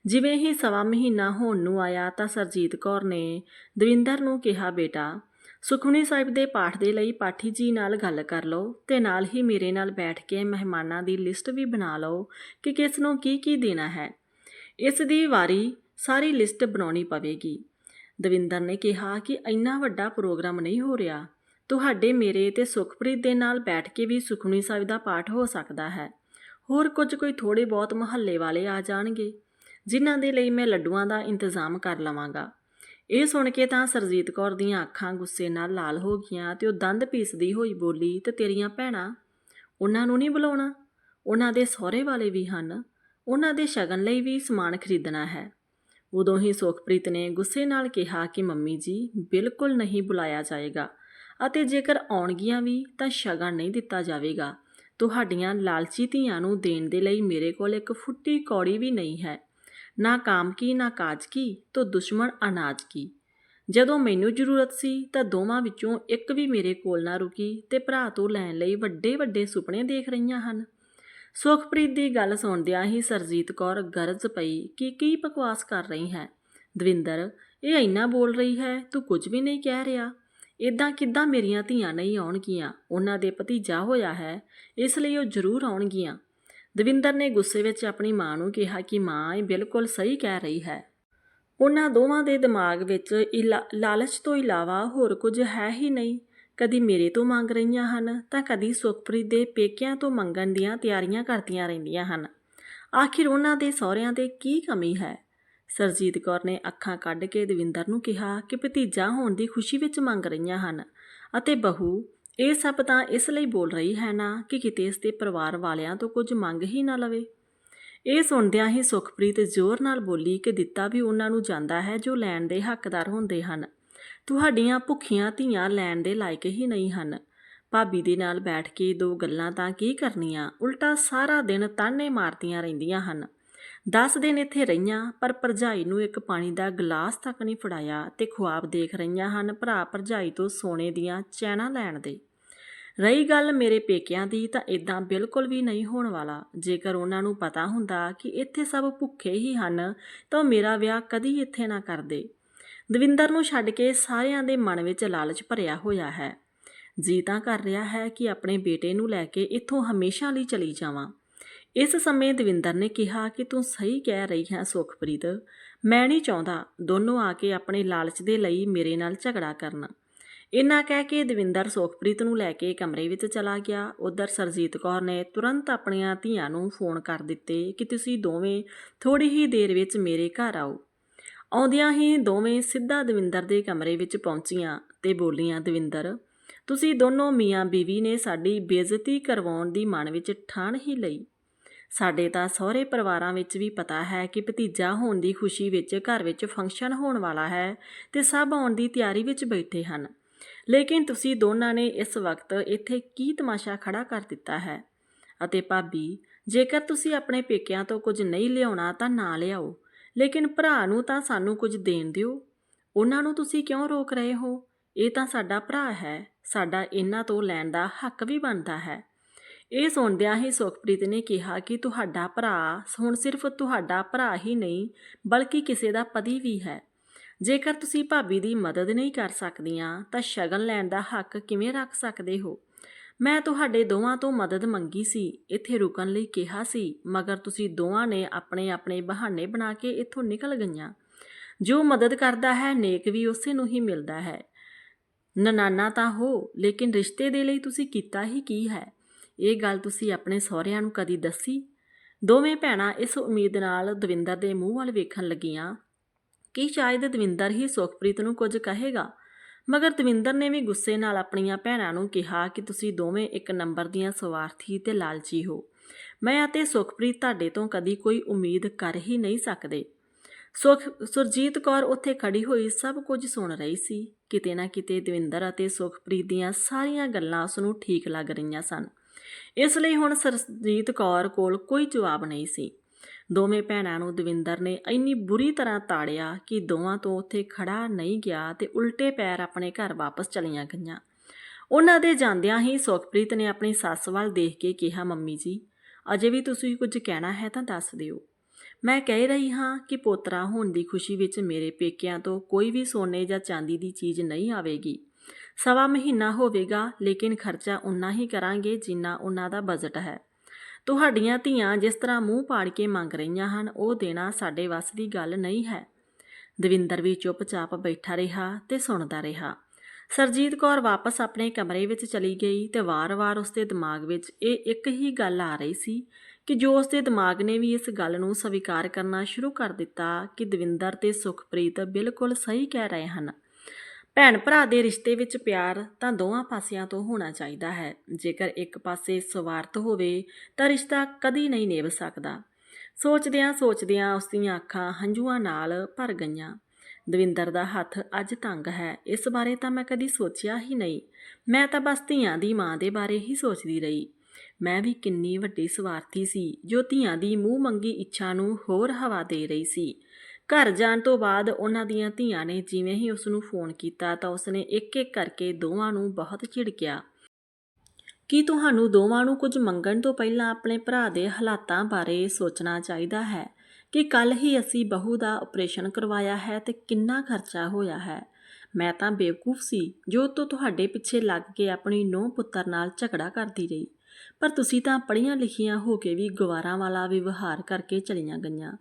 ਜਿਵੇਂ ਹੀ ਸਵਾ ਮਹੀਨਾ ਹੋਣ ਨੂੰ ਆਇਆ ਤਾਂ ਸਰਜੀਤ ਕੌਰ ਨੇ ਦਵਿੰਦਰ ਨੂੰ ਕਿਹਾ, ਬੇਟਾ, ਸੁਖਮਨੀ ਸਾਹਿਬ ਦੇ ਪਾਠ ਦੇ ਲਈ ਪਾਠੀ ਜੀ ਨਾਲ ਗੱਲ ਕਰ ਲਓ ਤੇ ਨਾਲ ਹੀ ਮੇਰੇ ਨਾਲ ਬੈਠ ਕੇ ਮਹਿਮਾਨਾਂ ਦੀ ਲਿਸਟ ਵੀ ਬਣਾ ਲਓ ਕਿ ਕਿਸ ਨੂੰ ਕੀ ਕੀ ਦੇਣਾ ਹੈ। ਇਸ ਦੀ ਵਾਰੀ ਸਾਰੀ ਲਿਸਟ ਬਣਾਉਣੀ ਪਵੇਗੀ। ਦਵਿੰਦਰ ਨੇ ਕਿਹਾ ਕਿ ਇੰਨਾ ਵੱਡਾ ਪ੍ਰੋਗਰਾਮ ਨਹੀਂ ਹੋ ਰਿਹਾ। ਤੁਹਾਡੇ ਮੇਰੇ ਤੇ ਸੁਖਪ੍ਰੀਤ ਦੇ ਨਾਲ ਬੈਠ ਕੇ ਵੀ ਸੁਖਮਨੀ ਸਾਹਿਬ ਦਾ ਪਾਠ ਹੋ ਸਕਦਾ ਹੈ। ਹੋਰ ਕੁਝ ਕੋਈ ਥੋੜੇ ਬਹੁਤ ਮੁਹੱਲੇ ਵਾਲੇ ਆ ਜਾਣਗੇ, ਜਿਨ੍ਹਾਂ ਦੇ ਲਈ ਮੈਂ ਲੱਡੂਆਂ ਦਾ ਇੰਤਜ਼ਾਮ ਕਰ ਲਵਾਂਗਾ। ਇਹ ਸੁਣ ਕੇ ਤਾਂ ਸਰਜੀਤ ਕੌਰ ਦੀਆਂ ਅੱਖਾਂ ਗੁੱਸੇ ਨਾਲ ਲਾਲ ਹੋ ਗਈਆਂ ਤੇ ਉਹ ਦੰਦ ਪੀਸਦੀ ਹੋਈ ਬੋਲੀ, ਤੇ ਤੇਰੀਆਂ ਭੈਣਾਂ, ਉਹਨਾਂ ਨੂੰ ਨਹੀਂ ਬੁਲਾਉਣਾ? ਉਹਨਾਂ ਦੇ ਸਹੁਰੇ ਵਾਲੇ ਵੀ ਹਨ। ਉਹਨਾਂ ਦੇ ਸ਼ਗਨ ਲਈ ਵੀ ਸਮਾਨ ਖਰੀਦਣਾ ਹੈ। ਉਦੋਂ ਹੀ ਸੁਖਪ੍ਰੀਤ ਨੇ ਗੁੱਸੇ ਨਾਲ ਕਿਹਾ ਕਿ ਮੰਮੀ ਜੀ, ਬਿਲਕੁਲ ਨਹੀਂ ਬੁਲਾਇਆ ਜਾਏਗਾ ਅਤੇ ਜੇਕਰ ਆਉਣਗੀਆਂ ਵੀ ਤਾਂ ਸ਼ਗਨ ਨਹੀਂ ਦਿੱਤਾ ਜਾਵੇਗਾ। ਤੁਹਾਡੀਆਂ ਲਾਲਚੀ ਧੀਆਂ ਨੂੰ ਦੇਣ ਦੇ ਲਈ ਮੇਰੇ ਕੋਲ ਇੱਕ ਫੁੱਟੀ ਕੌੜੀ ਵੀ ਨਹੀਂ ਹੈ। ਨਾ ਕਾਮ ਕੀ, ਨਾ ਕਾਜ ਕੀ, ਤੋ ਦੁਸ਼ਮਣ ਅਨਾਜ ਕੀ। ਜਦੋਂ ਮੈਨੂੰ ਜ਼ਰੂਰਤ ਸੀ ਤਾਂ ਦੋਵਾਂ ਵਿੱਚੋਂ ਇੱਕ ਵੀ ਮੇਰੇ ਕੋਲ ਨਾ ਰੁਕੀ ਤੇ ਭਰਾ ਤੋਂ ਲੈਣ ਲਈ ਵੱਡੇ ਵੱਡੇ ਸੁਪਨੇ ਦੇਖ ਰਹੀਆਂ ਹਨ। ਸੁਖਪ੍ਰੀਤ ਦੀ ਗੱਲ ਸੁਣਦਿਆਂ ਹੀ ਸਰਜੀਤ ਕੌਰ ਗਰਜ ਪਈ ਕਿ ਕੀ ਬਕਵਾਸ ਕਰ ਰਹੀ ਹੈ। ਦਵਿੰਦਰ, ਇਹ ਇੰਨਾ ਬੋਲ ਰਹੀ ਹੈ, ਤੂੰ ਕੁਝ ਵੀ ਨਹੀਂ ਕਹਿ ਰਿਹਾ। ਇਦਾਂ ਕਿੱਦਾਂ ਮੇਰੀਆਂ ਧੀਆਂ ਨਹੀਂ ਆਉਣਗੀਆਂ? ਉਹਨਾਂ ਦੇ ਭਤੀਜਾ ਹੋਇਆ ਹੈ, ਇਸ ਲਈ ਉਹ ਜ਼ਰੂਰ ਆਉਣਗੀਆਂ। ਦਵਿੰਦਰ ਨੇ ਗੁੱਸੇ ਵਿੱਚ ਆਪਣੀ ਮਾਂ ਨੂੰ ਕਿਹਾ ਕਿ ਮਾਂ ਇਹ ਬਿਲਕੁਲ ਸਹੀ ਕਹਿ ਰਹੀ ਹੈ। ਉਹਨਾਂ ਦੋਵਾਂ ਦੇ ਦਿਮਾਗ ਵਿੱਚ ਇਲਾ- ਲਾਲਚ ਤੋਂ ਇਲਾਵਾ ਹੋਰ ਕੁਝ ਹੈ ਹੀ ਨਹੀਂ। ਕਦੀ ਮੇਰੇ ਤੋਂ ਮੰਗ ਰਹੀਆਂ ਹਨ, ਤਾਂ ਕਦੀ ਸੁਖਪ੍ਰੀਤ ਦੇ ਪੇਕਿਆਂ ਤੋਂ ਮੰਗਣ ਦੀਆਂ ਤਿਆਰੀਆਂ ਕਰਦੀਆਂ ਰਹਿੰਦੀਆਂ ਹਨ। ਆਖਿਰ ਉਹਨਾਂ ਦੇ ਸਹੁਰਿਆਂ 'ਤੇ ਕੀ ਕਮੀ ਹੈ? ਸਰਜੀਤ ਕੌਰ ਨੇ ਅੱਖਾਂ ਕੱਢ ਕੇ ਦਵਿੰਦਰ ਨੂੰ ਕਿਹਾ ਕਿ ਭਤੀਜਾ ਹੋਣ ਦੀ ਖੁਸ਼ੀ ਵਿੱਚ ਮੰਗ ਰਹੀਆਂ ਹਨ ਅਤੇ ਬਹੂ, ਇਹ ਸਭ ਤਾਂ ਇਸ ਲਈ ਬੋਲ ਰਹੀ ਹੈ ਨਾ ਕਿ ਕਿਤੇ ਇਸ ਦੇ ਪਰਿਵਾਰ ਵਾਲਿਆਂ ਤੋਂ ਕੁਝ ਮੰਗ ਹੀ ਨਾ ਲਵੇ। ਇਹ ਸੁਣਦਿਆਂ ਹੀ ਸੁਖਪ੍ਰੀਤ ਜ਼ੋਰ ਨਾਲ ਬੋਲੀ ਕਿ ਦਿੱਤਾ ਵੀ ਉਹਨਾਂ ਨੂੰ ਜਾਂਦਾ ਹੈ ਜੋ ਲੈਣ ਦੇ ਹੱਕਦਾਰ ਹੁੰਦੇ ਹਨ। ਤੁਹਾਡੀਆਂ ਭੁੱਖੀਆਂ ਧੀਆਂ ਲੈਣ ਦੇ ਲਾਇਕ ਹੀ ਨਹੀਂ ਹਨ। ਭਾਬੀ ਦੇ ਨਾਲ ਬੈਠ ਕੇ ਦੋ ਗੱਲਾਂ ਤਾਂ ਕੀ ਕਰਨੀਆਂ? ਉਲਟਾ ਸਾਰਾ ਦਿਨ ਤਾਨੇ ਮਾਰਦੀਆਂ ਰਹਿੰਦੀਆਂ ਹਨ। 10 ਦਿਨ ਇੱਥੇ ਰਹੀਆਂ, ਪਰ ਭਰਜਾਈ ਨੂੰ ਇੱਕ ਪਾਣੀ ਦਾ ਗਲਾਸ ਤੱਕ ਨਹੀਂ ਫੜਾਇਆ ਤੇ ਖੁਆਬ ਦੇਖ ਰਹੀਆਂ ਹਨ ਭਰਾ ਭਰਜਾਈ ਤੋਂ ਸੋਨੇ ਦੀਆਂ ਚੈਨਾਂ ਲੈਣ ਦੇ। ਰਹੀ ਗੱਲ ਮੇਰੇ ਪੇਕਿਆਂ ਦੀ ਤਾਂ ਇਦਾਂ ਬਿਲਕੁਲ ਵੀ ਨਹੀਂ ਹੋਣ ਵਾਲਾ। ਜੇਕਰ ਉਹਨਾਂ ਨੂੰ ਪਤਾ ਹੁੰਦਾ ਕਿ ਇੱਥੇ ਸਭ ਭੁੱਖੇ ਹੀ ਹਨ, ਤਾਂ ਉਹ ਮੇਰਾ ਵਿਆਹ ਕਦੀ ਇੱਥੇ ਨਾ ਕਰਦੇ ਦਵਿੰਦਰ ਨੂੰ ਛੱਡ ਕੇ ਸਾਰਿਆਂ ਦੇ ਮਨ ਵਿੱਚ ਲਾਲਚ ਭਰਿਆ ਹੋਇਆ ਹੈ। ਜੀ ਤਾਂ ਕਰ ਰਿਹਾ ਹੈ ਕਿ ਆਪਣੇ ਬੇਟੇ ਨੂੰ ਲੈ ਕੇ ਇੱਥੋਂ ਹਮੇਸ਼ਾ ਲਈ ਚਲੀ ਜਾਵਾਂ। ਇਸ ਸਮੇਂ ਦਵਿੰਦਰ ਨੇ ਕਿਹਾ ਕਿ ਤੂੰ ਸਹੀ ਕਹਿ ਰਹੀ ਹੈ ਸੁਖਪ੍ਰੀਤ। ਮੈਂ ਨਹੀਂ ਚਾਹੁੰਦਾ ਦੋਨੋਂ ਆ ਕੇ ਆਪਣੇ ਲਾਲਚ ਦੇ ਲਈ ਮੇਰੇ ਨਾਲ ਝਗੜਾ ਕਰਨ ਇੰਨਾ ਕਹਿ ਕੇ ਦਵਿੰਦਰ ਸੁਖਪ੍ਰੀਤ ਨੂੰ ਲੈ ਕੇ ਕਮਰੇ ਵਿੱਚ ਚਲਾ ਗਿਆ। ਉਧਰ ਸਰਜੀਤ ਕੌਰ ਨੇ ਤੁਰੰਤ ਆਪਣੀਆਂ ਧੀਆਂ ਨੂੰ ਫੋਨ ਕਰ ਦਿੱਤੇ ਕਿ ਤੁਸੀਂ ਦੋਵੇਂ ਥੋੜੀ ਹੀ ਦੇਰ ਵਿੱਚ ਮੇਰੇ ਘਰ ਆਓ। ਆਉਂਦਿਆਂ ਹੀ ਦੋਵੇਂ ਸਿੱਧਾ ਦਵਿੰਦਰ ਦੇ ਕਮਰੇ ਵਿੱਚ ਪਹੁੰਚੀਆਂ ਤੇ ਬੋਲੀਆਂ, ਦਵਿੰਦਰ, ਤੁਸੀਂ ਦੋਨੋਂ ਮੀਆਂ ਬੀਵੀ ਨੇ ਸਾਡੀ ਬੇਇੱਜ਼ਤੀ ਕਰਵਾਉਣ ਦੀ ਮਨ ਵਿੱਚ ਠਾਣ ਹੀ ਲਈ। ਸਾਡੇ ਤਾਂ ਸਹੁਰੇ ਪਰਿਵਾਰਾਂ ਵਿੱਚ ਵੀ ਪਤਾ ਹੈ ਕਿ ਭਤੀਜਾ ਹੋਣ ਦੀ ਖੁਸ਼ੀ ਵਿੱਚ ਘਰ ਵਿੱਚ ਫੰਕਸ਼ਨ ਹੋਣ ਵਾਲਾ ਹੈ ਤੇ ਸਭ ਆਉਣ ਦੀ ਤਿਆਰੀ ਵਿੱਚ ਬੈਠੇ ਹਨ। ਲੇਕਿਨ ਤੁਸੀਂ ਦੋਨਾਂ ਨੇ ਇਸ ਵਕਤ ਇੱਥੇ ਕੀ ਤਮਾਸ਼ਾ ਖੜਾ ਕਰ ਦਿੱਤਾ ਹੈ? ਅਤੇ ਭਾਬੀ, ਜੇਕਰ ਤੁਸੀਂ ਆਪਣੇ ਪੇਕਿਆਂ ਤੋਂ ਕੁਝ ਨਹੀਂ ਲਿਆਉਣਾ ਤਾਂ ਨਾ ਲਿਆਓ। ਲੇਕਿਨ ਭਰਾ ਨੂੰ ਤਾਂ ਸਾਨੂੰ ਕੁਝ ਦੇਣ ਦਿਓ। ਉਹਨਾਂ ਨੂੰ ਤੁਸੀਂ ਕਿਉਂ ਰੋਕ ਰਹੇ ਹੋ? ਇਹ ਤਾਂ ਸਾਡਾ ਭਰਾ ਹੈ। ਸਾਡਾ ਇਹਨਾਂ ਤੋਂ ਲੈਣ ਦਾ ਹੱਕ ਵੀ ਬਣਦਾ ਹੈ। ਇਹ ਸੁਣਦਿਆਂ ਹੀ ਸੁਖਪ੍ਰੀਤ ਨੇ ਕਿਹਾ ਕਿ ਤੁਹਾਡਾ ਭਰਾ ਹੁਣ ਸਿਰਫ ਤੁਹਾਡਾ ਭਰਾ ਹੀ ਨਹੀਂ, ਬਲਕਿ ਕਿਸੇ ਦਾ ਪਤੀ ਵੀ ਹੈ। ਜੇਕਰ ਤੁਸੀਂ ਭਾਬੀ ਦੀ ਮਦਦ ਨਹੀਂ ਕਰ ਸਕਦੀਆਂ, ਤਾਂ ਸ਼ਗਨ ਲੈਣ ਦਾ ਹੱਕ ਕਿਵੇਂ ਰੱਖ ਸਕਦੇ ਹੋ? ਮੈਂ ਤੁਹਾਡੇ ਦੋਵਾਂ ਤੋਂ ਮਦਦ ਮੰਗੀ ਸੀ, ਇੱਥੇ ਰੁਕਣ ਲਈ ਕਿਹਾ ਸੀ, ਮਗਰ ਤੁਸੀਂ ਦੋਵਾਂ ਨੇ ਆਪਣੇ ਆਪਣੇ ਬਹਾਨੇ ਬਣਾ ਕੇ ਇੱਥੋਂ ਨਿਕਲ ਗਈਆਂ। ਜੋ ਮਦਦ ਕਰਦਾ ਹੈ, ਨੇਕ ਵੀ ਉਸੇ ਨੂੰ ਹੀ ਮਿਲਦਾ ਹੈ। ਨਨਾਨਾ ਤਾਂ ਹੋ, ਲੇਕਿਨ ਰਿਸ਼ਤੇ ਦੇ ਲਈ ਤੁਸੀਂ ਕੀਤਾ ਹੀ ਕੀ ਹੈ? ਇਹ ਗੱਲ ਤੁਸੀਂ ਆਪਣੇ ਸਹੁਰਿਆਂ ਨੂੰ ਕਦੀ ਦੱਸੀ? ਦੋਵੇਂ ਭੈਣਾਂ ਇਸ ਉਮੀਦ ਨਾਲ ਦਵਿੰਦਰ ਦੇ ਮੂੰਹ ਵੱਲ ਵੇਖਣ ਲੱਗੀਆਂ। ਕਿ ਸ਼ਾਇਦ ਦਵਿੰਦਰ ਹੀ ਸੁਖਪ੍ਰੀਤ ਨੂੰ ਕੁਝ ਕਹੇਗਾ? ਮਗਰ ਦਵਿੰਦਰ ਨੇ ਵੀ ਗੁੱਸੇ ਨਾਲ ਆਪਣੀਆਂ ਭੈਣਾਂ ਨੂੰ ਕਿਹਾ ਕਿ ਤੁਸੀਂ ਦੋਵੇਂ ਇੱਕ ਨੰਬਰ ਦੀਆਂ ਸਵਾਰਥੀ ਤੇ ਲਾਲਚੀ ਹੋ। ਮੈਂ ਅਤੇ ਸੁਖਪ੍ਰੀਤ ਤੁਹਾਡੇ ਤੋਂ ਕਦੀ ਕੋਈ ਉਮੀਦ ਕਰ ਹੀ ਨਹੀਂ ਸਕਦੇ। ਸੁਖ, ਸੁਰਜੀਤ ਕੌਰ ਉੱਥੇ ਖੜੀ ਹੋਈ ਸਭ ਕੁਝ ਸੁਣ ਰਹੀ ਸੀ। ਕਿਤੇ ਨਾ ਕਿਤੇ ਦਵਿੰਦਰ ਅਤੇ ਸੁਖਪ੍ਰੀਤ ਦੀਆਂ ਸਾਰੀਆਂ ਗੱਲਾਂ ਉਸ ਨੂੰ ਠੀਕ ਲੱਗ ਰਹੀਆਂ ਸਨ। ਇਸ ਲਈ ਹੁਣ ਸਰਜੀਤ ਕੌਰ ਕੋਲ ਕੋਈ ਜਵਾਬ ਨਹੀਂ ਸੀ। ਦੋਵੇਂ ਭੈਣਾਂ ਨੂੰ ਦਵਿੰਦਰ ਨੇ ਇੰਨੀ ਬੁਰੀ ਤਰ੍ਹਾਂ ਤਾੜਿਆ ਕਿ ਦੋਵਾਂ ਤੋਂ ਉੱਥੇ ਖੜਾ ਨਹੀਂ ਗਿਆ ਤੇ ਉਲਟੇ ਪੈਰ ਆਪਣੇ ਘਰ ਵਾਪਸ ਚਲੀਆਂ ਗਈਆਂ। ਉਹਨਾਂ ਦੇ ਜਾਂਦਿਆਂ ਹੀ ਸੁਖਪ੍ਰੀਤ ਨੇ ਆਪਣੀ ਸੱਸ ਵੱਲ ਦੇਖ ਕੇ ਕਿਹਾ, ਮੰਮੀ ਜੀ, ਅਜੇ ਵੀ ਤੁਸੀਂ ਕੁਝ ਕਹਿਣਾ ਹੈ ਤਾਂ ਦੱਸ ਦਿਓ। ਮੈਂ ਕਹਿ ਰਹੀ ਹਾਂ ਕਿ ਪੋਤਰਾ ਹੋਣ ਦੀ ਖੁਸ਼ੀ ਵਿੱਚ ਮੇਰੇ ਪੇਕਿਆਂ ਤੋਂ ਕੋਈ ਵੀ ਸੋਨੇ ਜਾਂ ਚਾਂਦੀ ਦੀ ਚੀਜ਼ ਨਹੀਂ ਆਵੇਗੀ। ਸਵਾ ਮਹੀਨਾ ਹੋਵੇਗਾ, ਲੇਕਿਨ ਖਰਚਾ ਉਨਾ ਹੀ ਕਰਾਂਗੇ ਜਿੰਨਾ ਉਹਨਾਂ ਦਾ ਬਜਟ ਹੈ। ਤੁਹਾਡੀਆਂ ਧੀਆਂ ਜਿਸ ਤਰ੍ਹਾਂ ਮੂੰਹ ਪਾੜ ਕੇ ਮੰਗ ਰਹੀਆਂ ਹਨ, ਉਹ ਦੇਣਾ ਸਾਡੇ ਵੱਸ ਦੀ ਗੱਲ ਨਹੀਂ ਹੈ। ਦਵਿੰਦਰ ਵੀ ਚੁੱਪਚਾਪ ਬੈਠਾ ਰਿਹਾ ਤੇ ਸੁਣਦਾ ਰਿਹਾ। ਸਰਜੀਤ ਕੌਰ ਵਾਪਸ ਆਪਣੇ ਕਮਰੇ ਵਿੱਚ ਚਲੀ ਗਈ ਤੇ ਵਾਰ-ਵਾਰ ਉਸਦੇ ਦਿਮਾਗ ਵਿੱਚ ਇਹ ਇੱਕ ਹੀ ਗੱਲ ਆ ਰਹੀ ਸੀ ਕਿ ਜੋ ਉਸਦੇ ਦਿਮਾਗ ਨੇ ਵੀ ਇਸ ਗੱਲ ਨੂੰ ਸਵੀਕਾਰ ਕਰਨਾ ਸ਼ੁਰੂ ਕਰ ਦਿੱਤਾ ਕਿ ਦਵਿੰਦਰ ਤੇ ਸੁਖਪ੍ਰੀਤ ਬਿਲਕੁਲ ਸਹੀ ਕਹਿ ਰਹੇ ਹਨ। ਭੈਣ ਭਰਾ ਦੇ ਰਿਸ਼ਤੇ ਵਿੱਚ ਪਿਆਰ ਤਾਂ ਦੋਵਾਂ ਪਾਸਿਆਂ ਤੋਂ ਹੋਣਾ ਚਾਹੀਦਾ ਹੈ। ਜੇਕਰ ਇੱਕ ਪਾਸੇ ਸਵਾਰਥ ਹੋਵੇ, ਤਾਂ ਰਿਸ਼ਤਾ ਕਦੀ ਨਹੀਂ ਨਿਭ ਸਕਦਾ। ਸੋਚਦਿਆਂ ਸੋਚਦਿਆਂ ਉਸ ਦੀਆਂ ਅੱਖਾਂ ਹੰਝੂਆਂ ਨਾਲ ਭਰ ਗਈਆਂ। ਦਵਿੰਦਰ ਦਾ ਹੱਥ ਅੱਜ ਤੰਗ ਹੈ। ਇਸ ਬਾਰੇ ਤਾਂ ਮੈਂ ਕਦੀ ਸੋਚਿਆ ਹੀ ਨਹੀਂ। ਮੈਂ ਤਾਂ ਬਸ ਧੀਆਂ ਦੀ ਮਾਂ ਦੇ ਬਾਰੇ ਹੀ ਸੋਚਦੀ ਰਹੀ। ਮੈਂ ਵੀ ਕਿੰਨੀ ਵੱਡੀ ਸਵਾਰਥੀ ਸੀ, ਜੋ ਧੀਆਂ ਦੀ ਮੂੰਹ ਮੰਗੀ ਇੱਛਾ ਨੂੰ ਹੋਰ ਹਵਾ ਦੇ ਰਹੀ ਸੀ। ਘਰ ਜਾਣ ਤੋਂ ਬਾਅਦ ਉਹਨਾਂ ਦੀਆਂ ਧੀਆਂ ਨੇ ਜਿਵੇਂ ਹੀ ਉਸ ਨੂੰ ਫੋਨ ਕੀਤਾ ਤਾਂ ਉਸਨੇ ਇੱਕ-ਇੱਕ ਕਰਕੇ ਦੋਵਾਂ ਨੂੰ ਬਹੁਤ ਝਿੜਕਿਆ। ਕੀ ਤੁਹਾਨੂੰ ਦੋਵਾਂ ਨੂੰ ਕੁਝ ਮੰਗਣ ਤੋਂ ਪਹਿਲਾਂ ਆਪਣੇ ਭਰਾ ਦੇ ਹਾਲਾਤਾਂ ਬਾਰੇ ਸੋਚਣਾ ਚਾਹੀਦਾ ਹੈ? ਕਿ ਕੱਲ ਹੀ ਅਸੀਂ ਬਹੂ ਦਾ ਆਪਰੇਸ਼ਨ ਕਰਵਾਇਆ ਹੈ ਤੇ ਕਿੰਨਾ ਖਰਚਾ ਹੋਇਆ ਹੈ? ਮੈਂ ਤਾਂ ਬੇਵਕੂਫ ਸੀ, ਜੋ ਤੋਂ ਤੁਹਾਡੇ ਪਿੱਛੇ ਲੱਗ ਕੇ ਆਪਣੀ ਨੂੰਹ ਪੁੱਤਰ ਨਾਲ ਝਗੜਾ ਕਰਦੀ ਰਹੀ। ਪਰ ਤੁਸੀਂ ਤਾਂ ਪੜ੍ਹੀਆਂ ਲਿਖੀਆਂ ਹੋ ਕੇ ਵੀ ਗਵਾਰਾਂ ਵਾਲਾ ਵਿਵਹਾਰ ਕਰਕੇ ਚਲੀਆਂ ਗਈਆਂ।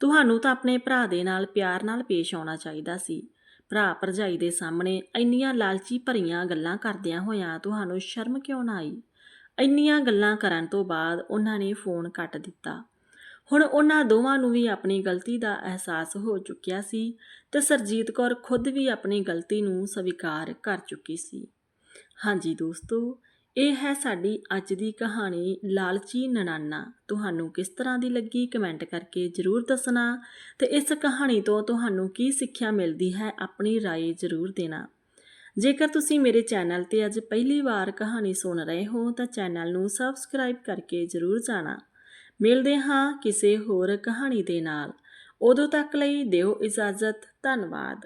ਤੁਹਾਨੂੰ ਤਾਂ ਆਪਣੇ ਭਰਾ ਦੇ ਨਾਲ ਪਿਆਰ ਨਾਲ ਪੇਸ਼ ਆਉਣਾ ਚਾਹੀਦਾ ਸੀ। ਭਰਾ ਭਰਜਾਈ ਦੇ ਸਾਹਮਣੇ ਇੰਨੀਆਂ ਲਾਲਚੀ ਭਰੀਆਂ ਗੱਲਾਂ ਕਰਦਿਆਂ ਹੋਇਆਂ ਤੁਹਾਨੂੰ ਸ਼ਰਮ ਕਿਉਂ ਨਾ ਆਈ? ਇੰਨੀਆਂ ਗੱਲਾਂ ਕਰਨ ਤੋਂ ਬਾਅਦ ਉਹਨਾਂ ਨੇ ਫੋਨ ਕੱਟ ਦਿੱਤਾ। ਹੁਣ ਉਹਨਾਂ ਦੋਵਾਂ ਨੂੰ ਵੀ ਆਪਣੀ ਗਲਤੀ ਦਾ ਅਹਿਸਾਸ ਹੋ ਚੁੱਕਿਆ ਸੀ ਤੇ ਸਰਜੀਤ ਕੌਰ ਖੁਦ ਵੀ ਆਪਣੀ ਗਲਤੀ ਨੂੰ ਸਵੀਕਾਰ ਕਰ ਚੁੱਕੀ ਸੀ। ਹਾਂਜੀ ਦੋਸਤੋ ਇਹ ਹੈ ਸਾਡੀ ਅੱਜ ਦੀ ਕਹਾਣੀ ਲਾਲਚੀ ਨਨਾਨਾ ਤੁਹਾਨੂੰ ਕਿਸ ਤਰ੍ਹਾਂ ਦੀ ਲੱਗੀ ਕਮੈਂਟ ਕਰਕੇ ਜਰੂਰ ਦੱਸਣਾ ਤੇ ਇਸ ਕਹਾਣੀ ਤੋਂ ਤੁਹਾਨੂੰ ਕੀ ਸਿੱਖਿਆ ਮਿਲਦੀ ਹੈ ਆਪਣੀ رائے ਜਰੂਰ ਦੇਣਾ ਜੇਕਰ ਤੁਸੀਂ ਮੇਰੇ ਚੈਨਲ ਤੇ ਅੱਜ ਪਹਿਲੀ ਵਾਰ ਕਹਾਣੀ ਸੁਣ ਰਹੇ ਹੋ ਤਾਂ ਚੈਨਲ ਨੂੰ ਸਬਸਕ੍ਰਾਈਬ ਕਰਕੇ ਜਰੂਰ ਜਾਣਾ ਮਿਲਦੇ ਹਾਂ ਕਿਸੇ ਹੋਰ ਕਹਾਣੀ ਦੇ ਨਾਲ ਉਦੋਂ ਤੱਕ ਲਈ ਦਿਓ ਇਜਾਜ਼ਤ ਧੰਨਵਾਦ